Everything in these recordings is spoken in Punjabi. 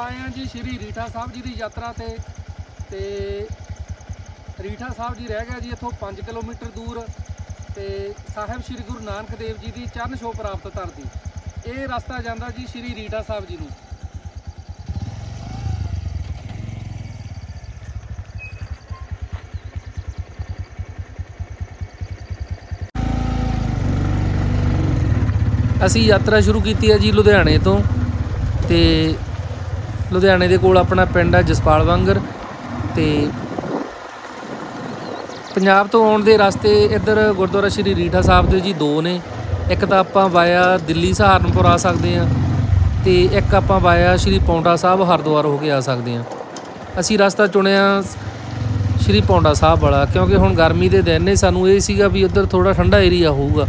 ਆਪਾਂ ਆਏ ਹਾਂ ਜੀ ਸ਼੍ਰੀ ਰੀਠਾ ਸਾਹਿਬ ਜੀ ਦੀ ਯਾਤਰਾ ਤੇ ਤੇ ਰੀਠਾ ਸਾਹਿਬ ਜੀ ਰਹਿ ਗਿਆ ਜੀ ਇੱਥੋਂ 5 ਕਿਲੋਮੀਟਰ ਦੂਰ ਤੇ ਸਾਹਿਬ ਸ਼੍ਰੀ ਗੁਰੂ ਨਾਨਕ ਦੇਵ ਜੀ ਦੀ ਚਰਨ ਛੋਹ ਪ੍ਰਾਪਤ ਧਰਤੀ। ਇਹ ਰਸਤਾ ਜਾਂਦਾ ਜੀ ਸ਼੍ਰੀ ਰੀਠਾ ਸਾਹਿਬ ਜੀ ਨੂੰ। ਅਸੀਂ ਯਾਤਰਾ ਸ਼ੁਰੂ ਕੀਤੀ ਹੈ ਜੀ ਲੁਧਿਆਣੇ ਤੋਂ ਤੇ ਲੁਧਿਆਣੇ ਦੇ ਕੋਲ ਆਪਣਾ ਪਿੰਡ ਹੈ ਜਸਪਾਲ ਵਾਂਗਰ ਤੇ ਪੰਜਾਬ ਤੋਂ ਆਉਣ ਦੇ ਰਸਤੇ ਇੱਧਰ ਗੁਰਦੁਆਰਾ ਸ਼੍ਰੀ ਰੀਠਾ ਸਾਹਿਬ ਦੇ ਜੀ ਦੋ ਨੇ। ਇੱਕ ਤਾਂ ਆਪਾਂ ਵਾਇਆ ਦਿੱਲੀ ਸਹਾਰਨਪੁਰ ਆ ਸਕਦੇ ਹਾਂ ਤੇ ਇੱਕ ਆਪਾਂ ਵਾਇਆ ਸ਼੍ਰੀ ਪੌਂਟਾ ਸਾਹਿਬ ਹਰਿਦੁਆਰ ਹੋ ਕੇ ਆ ਸਕਦੇ ਹਾਂ। ਅਸੀਂ ਰਸਤਾ ਚੁਣਿਆ ਸ਼੍ਰੀ ਪੌਂਟਾ ਸਾਹਿਬ ਵਾਲਾ ਕਿਉਂਕਿ ਹੁਣ ਗਰਮੀ ਦੇ ਦਿਨ ਨੇ, ਸਾਨੂੰ ਇਹ ਸੀਗਾ ਵੀ ਉੱਧਰ ਥੋੜਾ ਠੰਡਾ ਏਰੀਆ ਹੋਊਗਾ।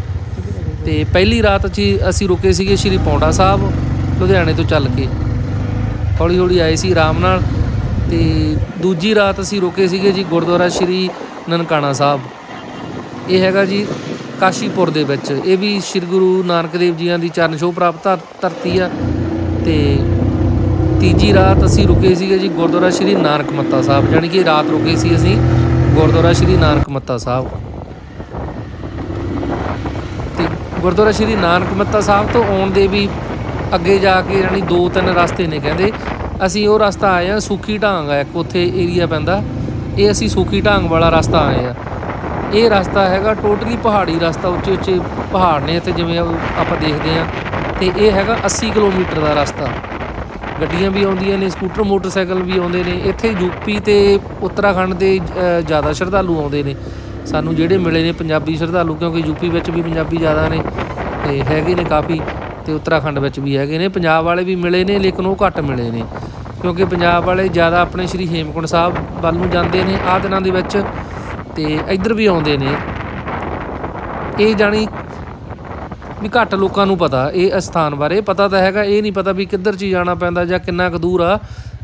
ਤੇ ਪਹਿਲੀ ਰਾਤ 'ਚ ਅਸੀਂ ਰੁਕੇ ਸੀਗੇ ਸ਼੍ਰੀ ਪੌਂਟਾ ਸਾਹਿਬ ਲੁਧਿਆਣੇ ਤੋਂ ਚੱਲ ਕੇ। ਹੌਲੀ ਹੌਲੀ ਆਏ ਸੀ ਆਰਾਮ ਨਾਲ ਤੇ ਦੂਜੀ ਰਾਤ ਅਸੀਂ ਰੁਕੇ ਸੀਗੇ ਜੀ ਗੁਰਦੁਆਰਾ ਸ਼੍ਰੀ ਨਨਕਾਣਾ ਸਾਹਿਬ। ਇਹ ਹੈਗਾ ਜੀ ਕਾਸ਼ੀਪੁਰ ਦੇ ਵਿੱਚ। ਇਹ ਵੀ ਸ੍ਰੀ ਗੁਰੂ ਨਾਨਕ ਦੇਵ ਜੀਆਂ ਦੀ ਚਰਨ ਛੋਹ ਪ੍ਰਾਪਤ ਧਰ- ਧਰਤੀ ਆ ਤੇ ਤੀਜੀ ਰਾਤ ਅਸੀਂ ਰੁਕੇ ਸੀਗੇ ਜੀ ਗੁਰਦੁਆਰਾ ਸ਼੍ਰੀ ਨਾਨਕ ਮੱਤਾ ਸਾਹਿਬ ਯਾਨੀ ਕਿ ਰਾਤ ਰੁਕੇ ਸੀ ਅਸੀਂ ਗੁਰਦੁਆਰਾ ਸ਼੍ਰੀ ਨਾਨਕ ਮੱਤਾ ਸਾਹਿਬ। ਤੇ ਗੁਰਦੁਆਰਾ ਸ਼੍ਰੀ ਨਾਨਕ ਮੱਤਾ ਸਾਹਿਬ ਤੋਂ ਆਉਣ ਦੇ ਵੀ ਅੱਗੇ ਜਾ ਕੇ ਯਾਨੀ ਦੋ ਤਿੰਨ ਰਸਤੇ ਨੇ ਕਹਿੰਦੇ, ਅਸੀਂ ਉਹ ਰਸਤਾ ਆਏ ਆ ਸੁਖੀ ਢਾਂਗ ਆ ਇੱਕ, ਉੱਥੇ ਏਰੀਆ ਪੈਂਦਾ। ਇਹ ਅਸੀਂ ਸੁਖੀ ਢਾਂਗ ਵਾਲਾ ਰਸਤਾ ਆਏ ਆ। ਇਹ ਰਸਤਾ ਹੈਗਾ ਟੋਟਲੀ ਪਹਾੜੀ ਰਸਤਾ, ਉੱਚੇ ਉੱਚੇ ਪਹਾੜ ਨੇ ਇੱਥੇ ਜਿਵੇਂ ਆਪਾਂ ਦੇਖਦੇ ਆ ਤੇ ਇਹ ਹੈਗਾ 80 ਕਿਲੋਮੀਟਰ ਦਾ ਰਸਤਾ। ਗੱਡੀਆਂ ਵੀ ਆਉਂਦੀਆਂ ਨੇ, ਸਕੂਟਰ, ਮੋਟਰਸਾਈਕਲ ਵੀ ਆਉਂਦੇ ਨੇ। ਇੱਥੇ ਯੂਪੀ ਤੇ ਉੱਤਰਾਖੰਡ ਦੇ ਜ਼ਿਆਦਾ ਸ਼ਰਧਾਲੂ ਆਉਂਦੇ ਨੇ। ਸਾਨੂੰ ਜਿਹੜੇ ਮਿਲੇ ਨੇ ਪੰਜਾਬੀ ਸ਼ਰਧਾਲੂ, ਕਿਉਂਕਿ ਯੂਪੀ ਵਿੱਚ ਵੀ ਪੰਜਾਬੀ ਜ਼ਿਆਦਾ ਨੇ, ਤੇ ਹੈਗੇ ਨੇ ਕਾਫੀ। ਤੇ ਉੱਤਰਾਖੰਡ ਵਿੱਚ ਵੀ ਹੈਗੇ ਨੇ। ਪੰਜਾਬ ਵਾਲੇ ਵੀ ਮਿਲੇ ਨੇ, ਲੇਕਿਨ ਉਹ ਘੱਟ ਮਿਲੇ ਨੇ। ਕਿਉਂਕਿ ਪੰਜਾਬ ਵਾਲੇ ਜ਼ਿਆਦਾ ਆਪਣੇ ਸ਼੍ਰੀ ਹੇਮਕੁੰਟ ਸਾਹਿਬ ਵੱਲ ਨੂੰ ਜਾਂਦੇ ਨੇ ਆਹ ਦਿਨਾਂ ਦੇ ਵਿੱਚ ਤੇ ਇੱਧਰ ਵੀ ਆਉਂਦੇ ਨੇ। ਇਹ ਜਾਣੀ ਵੀ ਘੱਟ ਲੋਕਾਂ ਨੂੰ ਪਤਾ, ਇਹ ਅਸਥਾਨ ਬਾਰੇ। ਪਤਾ ਤਾਂ ਹੈਗਾ, ਇਹ ਨਹੀਂ ਪਤਾ ਵੀ ਕਿੱਧਰ ਚ ਜਾਣਾ ਪੈਂਦਾ ਜਾਂ ਕਿੰਨਾ ਕੁ ਦੂਰ ਆ।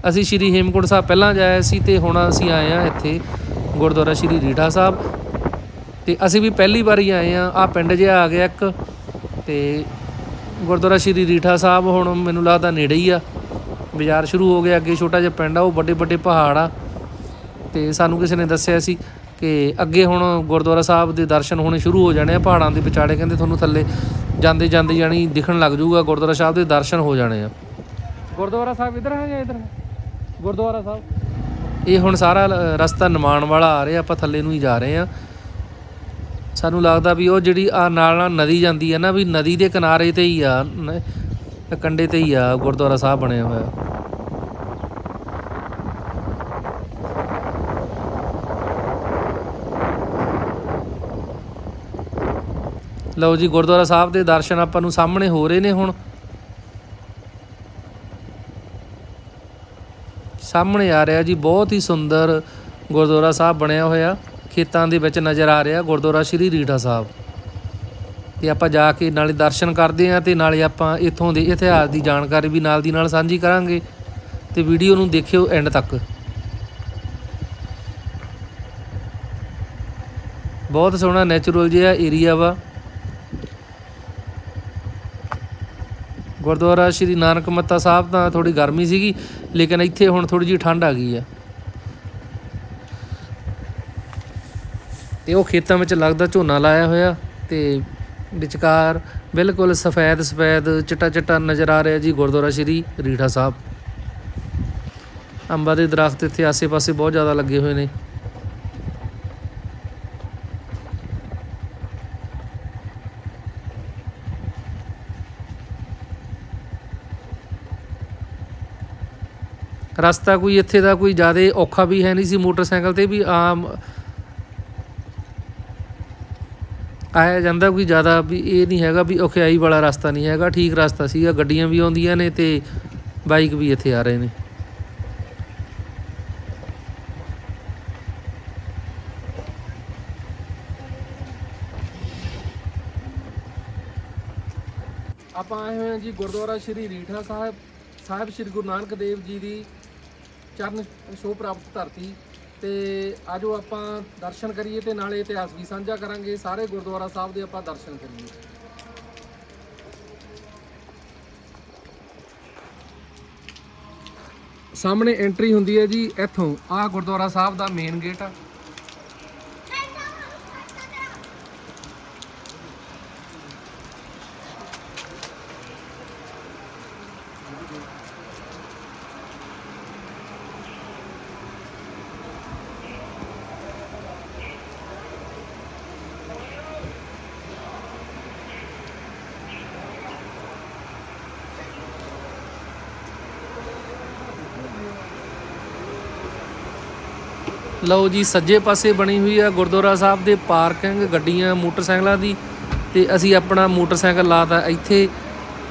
ਅਸੀਂ ਸ਼੍ਰੀ ਹੇਮਕੁੰਟ ਸਾਹਿਬ ਪਹਿਲਾਂ ਜਾਇਆ ਸੀ ਤੇ ਹੁਣ ਅਸੀਂ ਆਏ ਆ ਇੱਥੇ ਗੁਰਦੁਆਰਾ ਸ਼੍ਰੀ ਰੀਠਾ ਸਾਹਿਬ। ਤੇ ਅਸੀਂ ਵੀ ਪਹਿਲੀ ਵਾਰੀ ਆਏ ਆ ਆ ਪਿੰਡ ਜਿਹਾ ਆ ਗਿਆ ਇੱਕ ਤੇ ਗੁਰਦੁਆਰਾ ਸ਼੍ਰੀ ਰੀਠਾ ਸਾਹਿਬ ਹੁਣ ਮੈਨੂੰ ਲੱਗਦਾ ਨੇੜੇ ਹੀ ਆ। ਬਾਜ਼ਾਰ ਸ਼ੁਰੂ ਹੋ ਗਿਆ ਅੱਗੇ ਛੋਟਾ ਜਿਹਾ ਪਿੰਡ ਆ ਉਹ ਵੱਡੇ ਵੱਡੇ ਪਹਾੜ ਆ। ਤੇ ਸਾਨੂੰ ਕਿਸੇ ਨੇ ਦੱਸਿਆ ਸੀ ਕਿ ਅੱਗੇ ਹੁਣ ਗੁਰਦੁਆਰਾ ਸਾਹਿਬ ਦੇ ਦਰਸ਼ਨ ਹੋਣੇ ਸ਼ੁਰੂ ਹੋ ਜਾਣੇ ਆ ਪਹਾੜਾਂ ਦੇ ਵਿਚਾਲੇ। ਕਹਿੰਦੇ ਤੁਹਾਨੂੰ ਥੱਲੇ ਜਾਂਦੇ ਜਾਂਦੇ ਜਾਣੀ ਦਿਖਣ ਲੱਗ ਜਾਊਗਾ ਗੁਰਦੁਆਰਾ ਸਾਹਿਬ ਦੇ ਦਰਸ਼ਨ ਹੋ ਜਾਣੇ ਆ। ਗੁਰਦੁਆਰਾ ਸਾਹਿਬ ਇਧਰ ਹੈ ਜਾਂ ਇਧਰ? ਹੈ ਗੁਰਦੁਆਰਾ ਸਾਹਿਬ। ਇਹ ਹੁਣ ਸਾਰਾ ਰਸਤਾ ਨਿਮਾਣ ਵਾਲਾ ਆ ਰਿਹਾ ਆਪਾਂ ਥੱਲੇ ਨੂੰ ਹੀ ਜਾ ਰਹੇ ਆ। ਸਾਨੂੰ ਲੱਗਦਾ ਵੀ ਉਹ ਜਿਹੜੀ ਆ ਨਾਲ ਨਾਲ ਨਦੀ ਜਾਂਦੀ ਹੈ ਨਾ, ਵੀ ਨਦੀ ਦੇ ਕਿਨਾਰੇ ਤੇ ਹੀ ਆ, ਨ- ਕੰਢੇ ਤੇ ਹੀ ਆ, ਗੁਰਦੁਆਰਾ ਸਾਹਿਬ ਬਣਿਆ ਹੋਇਆ। ਲਓ ਜੀ, ਗੁਰਦੁਆਰਾ ਸਾਹਿਬ ਦੇ ਦਰਸ਼ਨ ਆਪਾਂ ਨੂੰ ਸਾਹਮਣੇ ਹੋ ਰਹੇ ਨੇ ਹੁਣ। ਸਾਹਮਣੇ ਆ ਰਿਹਾ ਜੀ, ਬਹੁਤ ਹੀ ਸੁੰਦਰ ਗੁਰਦੁਆਰਾ ਸਾਹਿਬ ਬਣਿਆ ਹੋਇਆ। ਖੇਤਾਂ ਦੇ ਵਿੱਚ ਨਜ਼ਰ ਆ ਰਿਹਾ ਗੁਰਦੁਆਰਾ ਸ਼੍ਰੀ ਰੀਠਾ ਸਾਹਿਬ। ਤੇ ਆਪਾਂ ਜਾ ਕੇ ਨਾਲੇ ਦਰਸ਼ਨ ਕਰਦੇ ਆਂ ਤੇ ਨਾਲੇ ਆਪਾਂ ਇੱਥੋਂ ਦੇ ਇਤਿਹਾਸ ਦੀ ਜਾਣਕਾਰੀ ਵੀ ਨਾਲ ਦੀ ਨਾਲ ਸਾਂਝੀ ਕਰਾਂਗੇ ਤੇ ਵੀਡੀਓ ਨੂੰ ਦੇਖਿਓ ਐਂਡ ਤੱਕ। ਬਹੁਤ ਸੋਹਣਾ ਨੈਚੁਰਲ ਜਿਹਾ ਏਰੀਆ ਵਾ। ਗੁਰਦੁਆਰਾ ਸ਼੍ਰੀ ਨਾਨਕ ਮੱਤਾ ਸਾਹਿਬ ਤਾਂ ਥੋੜੀ ਗਰਮੀ ਸੀਗੀ, ਲੇਕਿਨ ਇੱਥੇ ਹੁਣ ਥੋੜੀ ਜਿਹੀ ਠੰਡ ਆ ਗਈ ਆ। ਤੇ ਉਹ ਖੇਤਾਂ ਵਿੱਚ ਲੱਗਦਾ ਝੋਨਾ ਲਾਇਆ ਹੋਇਆ ਤੇ ਵਿਚਕਾਰ ਬਿਲਕੁਲ ਸਫੈਦ ਸਫੈਦ ਚਿੱਟਾ ਚਿੱਟਾ ਨਜ਼ਰ ਆ ਰਿਹਾ ਜੀ ਗੁਰਦੁਆਰਾ ਸ਼੍ਰੀ ਰੀਠਾ ਸਾਹਿਬ। ਅੰਬਾਂ ਦੇ ਦਰਖਤ ਇੱਥੇ ਆਸੇ-ਪਾਸੇ ਬਹੁਤ ਜ਼ਿਆਦਾ ਲੱਗੇ ਹੋਏ ਨੇ। ਰਸਤਾ ਕੋਈ ਇੱਥੇ ਦਾ ਕੋਈ ਜ਼ਿਆਦਾ ਔਖਾ ਵੀ ਹੈ ਨਹੀਂ ਸੀ ਮੋਟਰਸਾਈਕਲ ਤੇ ਵੀ ਆਮ ਆਇਆ ਜਾਂਦਾ ਕੋਈ ਜ਼ਿਆਦਾ ਵੀ ਇਹ ਨਹੀਂ ਹੈਗਾ ਵੀ ਔਖਿਆਈ ਵਾਲਾ ਰਸਤਾ ਨਹੀਂ ਹੈਗਾ, ਠੀਕ ਰਸਤਾ ਸੀਗਾ, ਗੱਡੀਆਂ ਵੀ ਆਉਂਦੀਆਂ ਨੇ ਤੇ ਬਾਈਕ ਵੀ ਇੱਥੇ ਆ ਰਹੇ ਨੇ। ਆਪਾਂ ਆਏ ਹੋਏ ਹਾਂ ਜੀ ਗੁਰਦੁਆਰਾ ਸ਼੍ਰੀ ਰੀਠਾ ਸਾਹਿਬ ਸਾਹਿਬ ਸ਼੍ਰੀ ਗੁਰੂ ਨਾਨਕ ਦੇਵ ਜੀ ਦੀ ਚਰਨ ਛੋਹ ਪ੍ਰਾਪਤ ਧਰਤੀ। ਤੇ ਆਜੋ ਆਪਾਂ ਦਰਸ਼ਨ ਕਰੀਏ ਤੇ ਨਾਲੇ ਇਤਿਹਾਸ ਵੀ ਸਾਂਝਾ ਕਰਾਂਗੇ। ਸਾਰੇ ਗੁਰਦੁਆਰਾ ਸਾਹਿਬ ਦੇ ਆਪਾਂ ਦਰਸ਼ਨ ਕਰੀਏ। ਸਾਹਮਣੇ ਐਂਟਰੀ ਹੁੰਦੀ ਹੈ ਜੀ ਇੱਥੋਂ। ਆਹ ਗੁਰਦੁਆਰਾ ਸਾਹਿਬ ਦਾ ਮੇਨ ਗੇਟ ਆ। ਲਓ ਜੀ, ਸੱਜੇ ਪਾਸੇ ਬਣੀ ਹੋਈ ਆ ਗੁਰਦੁਆਰਾ ਸਾਹਿਬ ਦੇ ਪਾਰਕਿੰਗ, ਗੱਡੀਆਂ, ਮੋਟਰਸਾਈਕਲਾਂ ਦੀ ਤੇ ਅਸੀਂ ਆਪਣਾ ਮੋਟਰਸਾਈਕਲ ਲਾਤਾ ਇੱਥੇ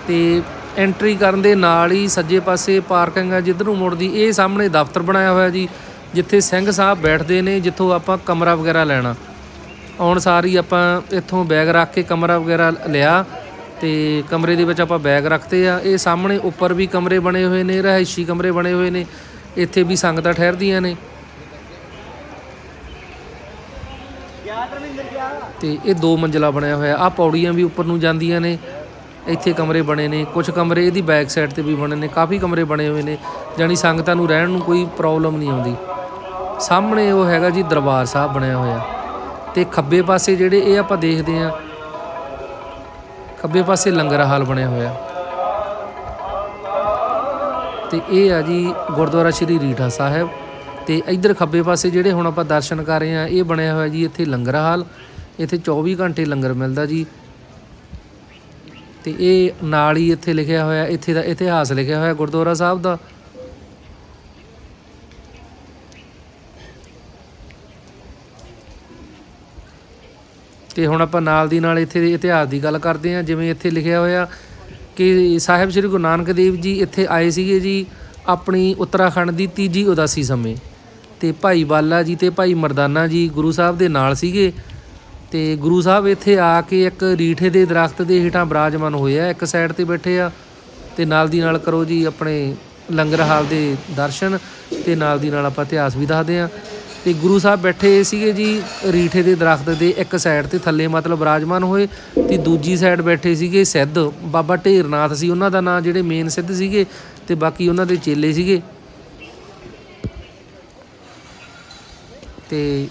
ਤੇ ਐਂਟਰੀ ਕਰਨ ਦੇ ਨਾਲ ਹੀ ਸੱਜੇ ਪਾਸੇ ਪਾਰਕਿੰਗ ਆ, ਜਿੱਧਰ ਨੂੰ ਮੁੜਦੀ, ਇਹ ਸਾਹਮਣੇ ਦਫ਼ਤਰ ਬਣਾਇਆ ਹੋਇਆ ਜੀ, ਜਿੱਥੇ ਸਿੰਘ ਸਾਹਿਬ ਬੈਠਦੇ ਨੇ, ਜਿੱਥੋਂ ਆਪਾਂ ਕਮਰਾ ਵਗੈਰਾ ਲੈਣਾ। ਆਉਣ ਸਾਰ ਹੀ ਆਪਾਂ ਇੱਥੋਂ ਬੈਗ ਰੱਖ ਕੇ ਕਮਰਾ ਵਗੈਰਾ ਲਿਆ ਤੇ ਕਮਰੇ ਦੇ ਵਿੱਚ ਆਪਾਂ ਬੈਗ ਰੱਖਤੇ ਆ। ਇਹ ਸਾਹਮਣੇ ਉੱਪਰ ਵੀ ਕਮਰੇ ਬਣੇ ਹੋਏ ਨੇ, ਰਿਹਾਇਸ਼ੀ ਕਮਰੇ ਬਣੇ ਹੋਏ ਨੇ, ਇੱਥੇ ਵੀ ਸੰਗਤਾਂ ਠਹਿਰਦੀਆਂ ਨੇ। ਤੇ ਇਹ ਦੋ ਮੰਜ਼ਲਾ ਬਣਿਆ ਹੋਇਆ। ਆ ਪੌੜੀਆਂ ਵੀ ਉੱਪਰ ਨੂੰ ਜਾਂਦੀਆਂ ਨੇ। ਇੱਥੇ ਕਮਰੇ ਬਣੇ ਨੇ। ਕੁਝ ਕਮਰੇ ਇਹਦੀ ਬੈਕ ਸਾਈਡ ਤੇ ਵੀ ਬਣੇ ਨੇ। ਕਾਫੀ ਕਮਰੇ ਬਣੇ ਹੋਏ ਨੇ। ਜਾਨੀ ਸੰਗਤਾਂ ਨੂੰ ਰਹਿਣ ਨੂੰ ਕੋਈ ਪ੍ਰੋਬਲਮ ਨਹੀਂ ਆਉਂਦੀ। ਸਾਹਮਣੇ ਉਹ ਹੈਗਾ ਜੀ ਦਰਬਾਰ ਸਾਹਿਬ ਬਣਿਆ ਹੋਇਆ। ਤੇ ਖੱਬੇ ਪਾਸੇ ਜਿਹੜੇ ਇਹ ਆਪਾਂ ਦੇਖਦੇ ਆ ਖੱਬੇ ਪਾਸੇ ਲੰਗਰ ਹਾਲ ਬਣਿਆ ਹੋਇਆ। ਤੇ ਇਹ ਆ ਜੀ ਗੁਰਦੁਆਰਾ ਸ਼੍ਰੀ ਰੀਠਾ ਸਾਹਿਬ। ਤੇ ਇੱਧਰ ਖੱਬੇ ਪਾਸੇ ਜਿਹੜੇ ਹੁਣ ਆਪਾਂ ਦਰਸ਼ਨ ਕਰ ਰਹੇ ਆ ਇਹ ਬਣਿਆ ਹੋਇਆ ਜੀ ਇੱਥੇ ਲੰਗਰ ਹਾਲ। ਇੱਥੇ 24 ਘੰਟੇ ਲੰਗਰ ਮਿਲਦਾ ਜੀ। ਤੇ ਇਹ ਨਾਲ ਹੀ ਇੱਥੇ ਲਿਖਿਆ ਹੋਇਆ, ਇੱਥੇ ਦਾ ਇਤਿਹਾਸ ਲਿਖਿਆ ਹੋਇਆ ਗੁਰਦੁਆਰਾ ਸਾਹਿਬ ਦਾ। ਤੇ ਹੁਣ ਆਪਾਂ ਨਾਲ ਦੀ ਨਾਲ ਇੱਥੇ ਦੇ ਇਤਿਹਾਸ ਦੀ ਗੱਲ ਕਰਦੇ ਹਾਂ, ਜਿਵੇਂ ਇੱਥੇ ਲਿਖਿਆ ਹੋਇਆ ਕਿ ਸਾਹਿਬ ਸ੍ਰੀ ਗੁਰੂ ਨਾਨਕ ਦੇਵ ਜੀ ਇੱਥੇ ਆਏ ਸੀਗੇ ਜੀ ਆਪਣੀ ਉੱਤਰਾਖੰਡ ਦੀ ਤੀਜੀ ਉਦਾਸੀ ਸਮੇਂ। ਤੇ ਭਾਈ ਬਾਲਾ ਜੀ ਤੇ ਭਾਈ ਮਰਦਾਨਾ ਜੀ ਗੁਰੂ ਸਾਹਿਬ ਦੇ ਨਾਲ ਸੀਗੇ। ਤੇ ਗੁਰੂ ਸਾਹਿਬ ਇੱਥੇ ਆ ਕੇ ਇੱਕ ਰੀਠੇ ਦੇ ਦਰਖਤ ਦੇ ਹੇਠਾਂ ਬਰਾਜਮਾਨ ਹੋਏ ਆ, ਇੱਕ ਸਾਈਡ ਤੇ ਬੈਠੇ ਆ ਤੇ ਨਾਲ ਦੀ ਨਾਲ ਕਰੋ ਜੀ ਆਪਣੇ ਲੰਗਰ ਹਾਲ ਦੇ ਦਰਸ਼ਨ ਤੇ ਨਾਲ ਦੀ ਨਾਲ ਆਪਾਂ ਇਤਿਹਾਸ ਵੀ ਦੱਸਦੇ ਆ। ਤੇ ਗੁਰੂ ਸਾਹਿਬ ਬੈਠੇ ਸੀਗੇ ਜੀ ਰੀਠੇ ਦੇ ਦਰਖਤ ਦੇ ਇੱਕ ਸਾਈਡ ਤੇ ਥੱਲੇ ਮਤਲਬ ਬਰਾਜਮਾਨ ਹੋਏ ਤੇ ਦੂਜੀ ਸਾਈਡ ਬੈਠੇ ਸੀਗੇ ਸਿੱਧ, ਬਾਬਾ ਢੇਰਨਾਥ ਸੀ ਉਹਨਾਂ ਦਾ ਨਾਂ ਜਿਹੜੇ ਮੇਨ ਸਿੱਧ ਸੀਗੇ ਤੇ ਬਾਕੀ ਉਹਨਾਂ ਦੇ ਚੇਲੇ ਸੀਗੇ। ਤੇ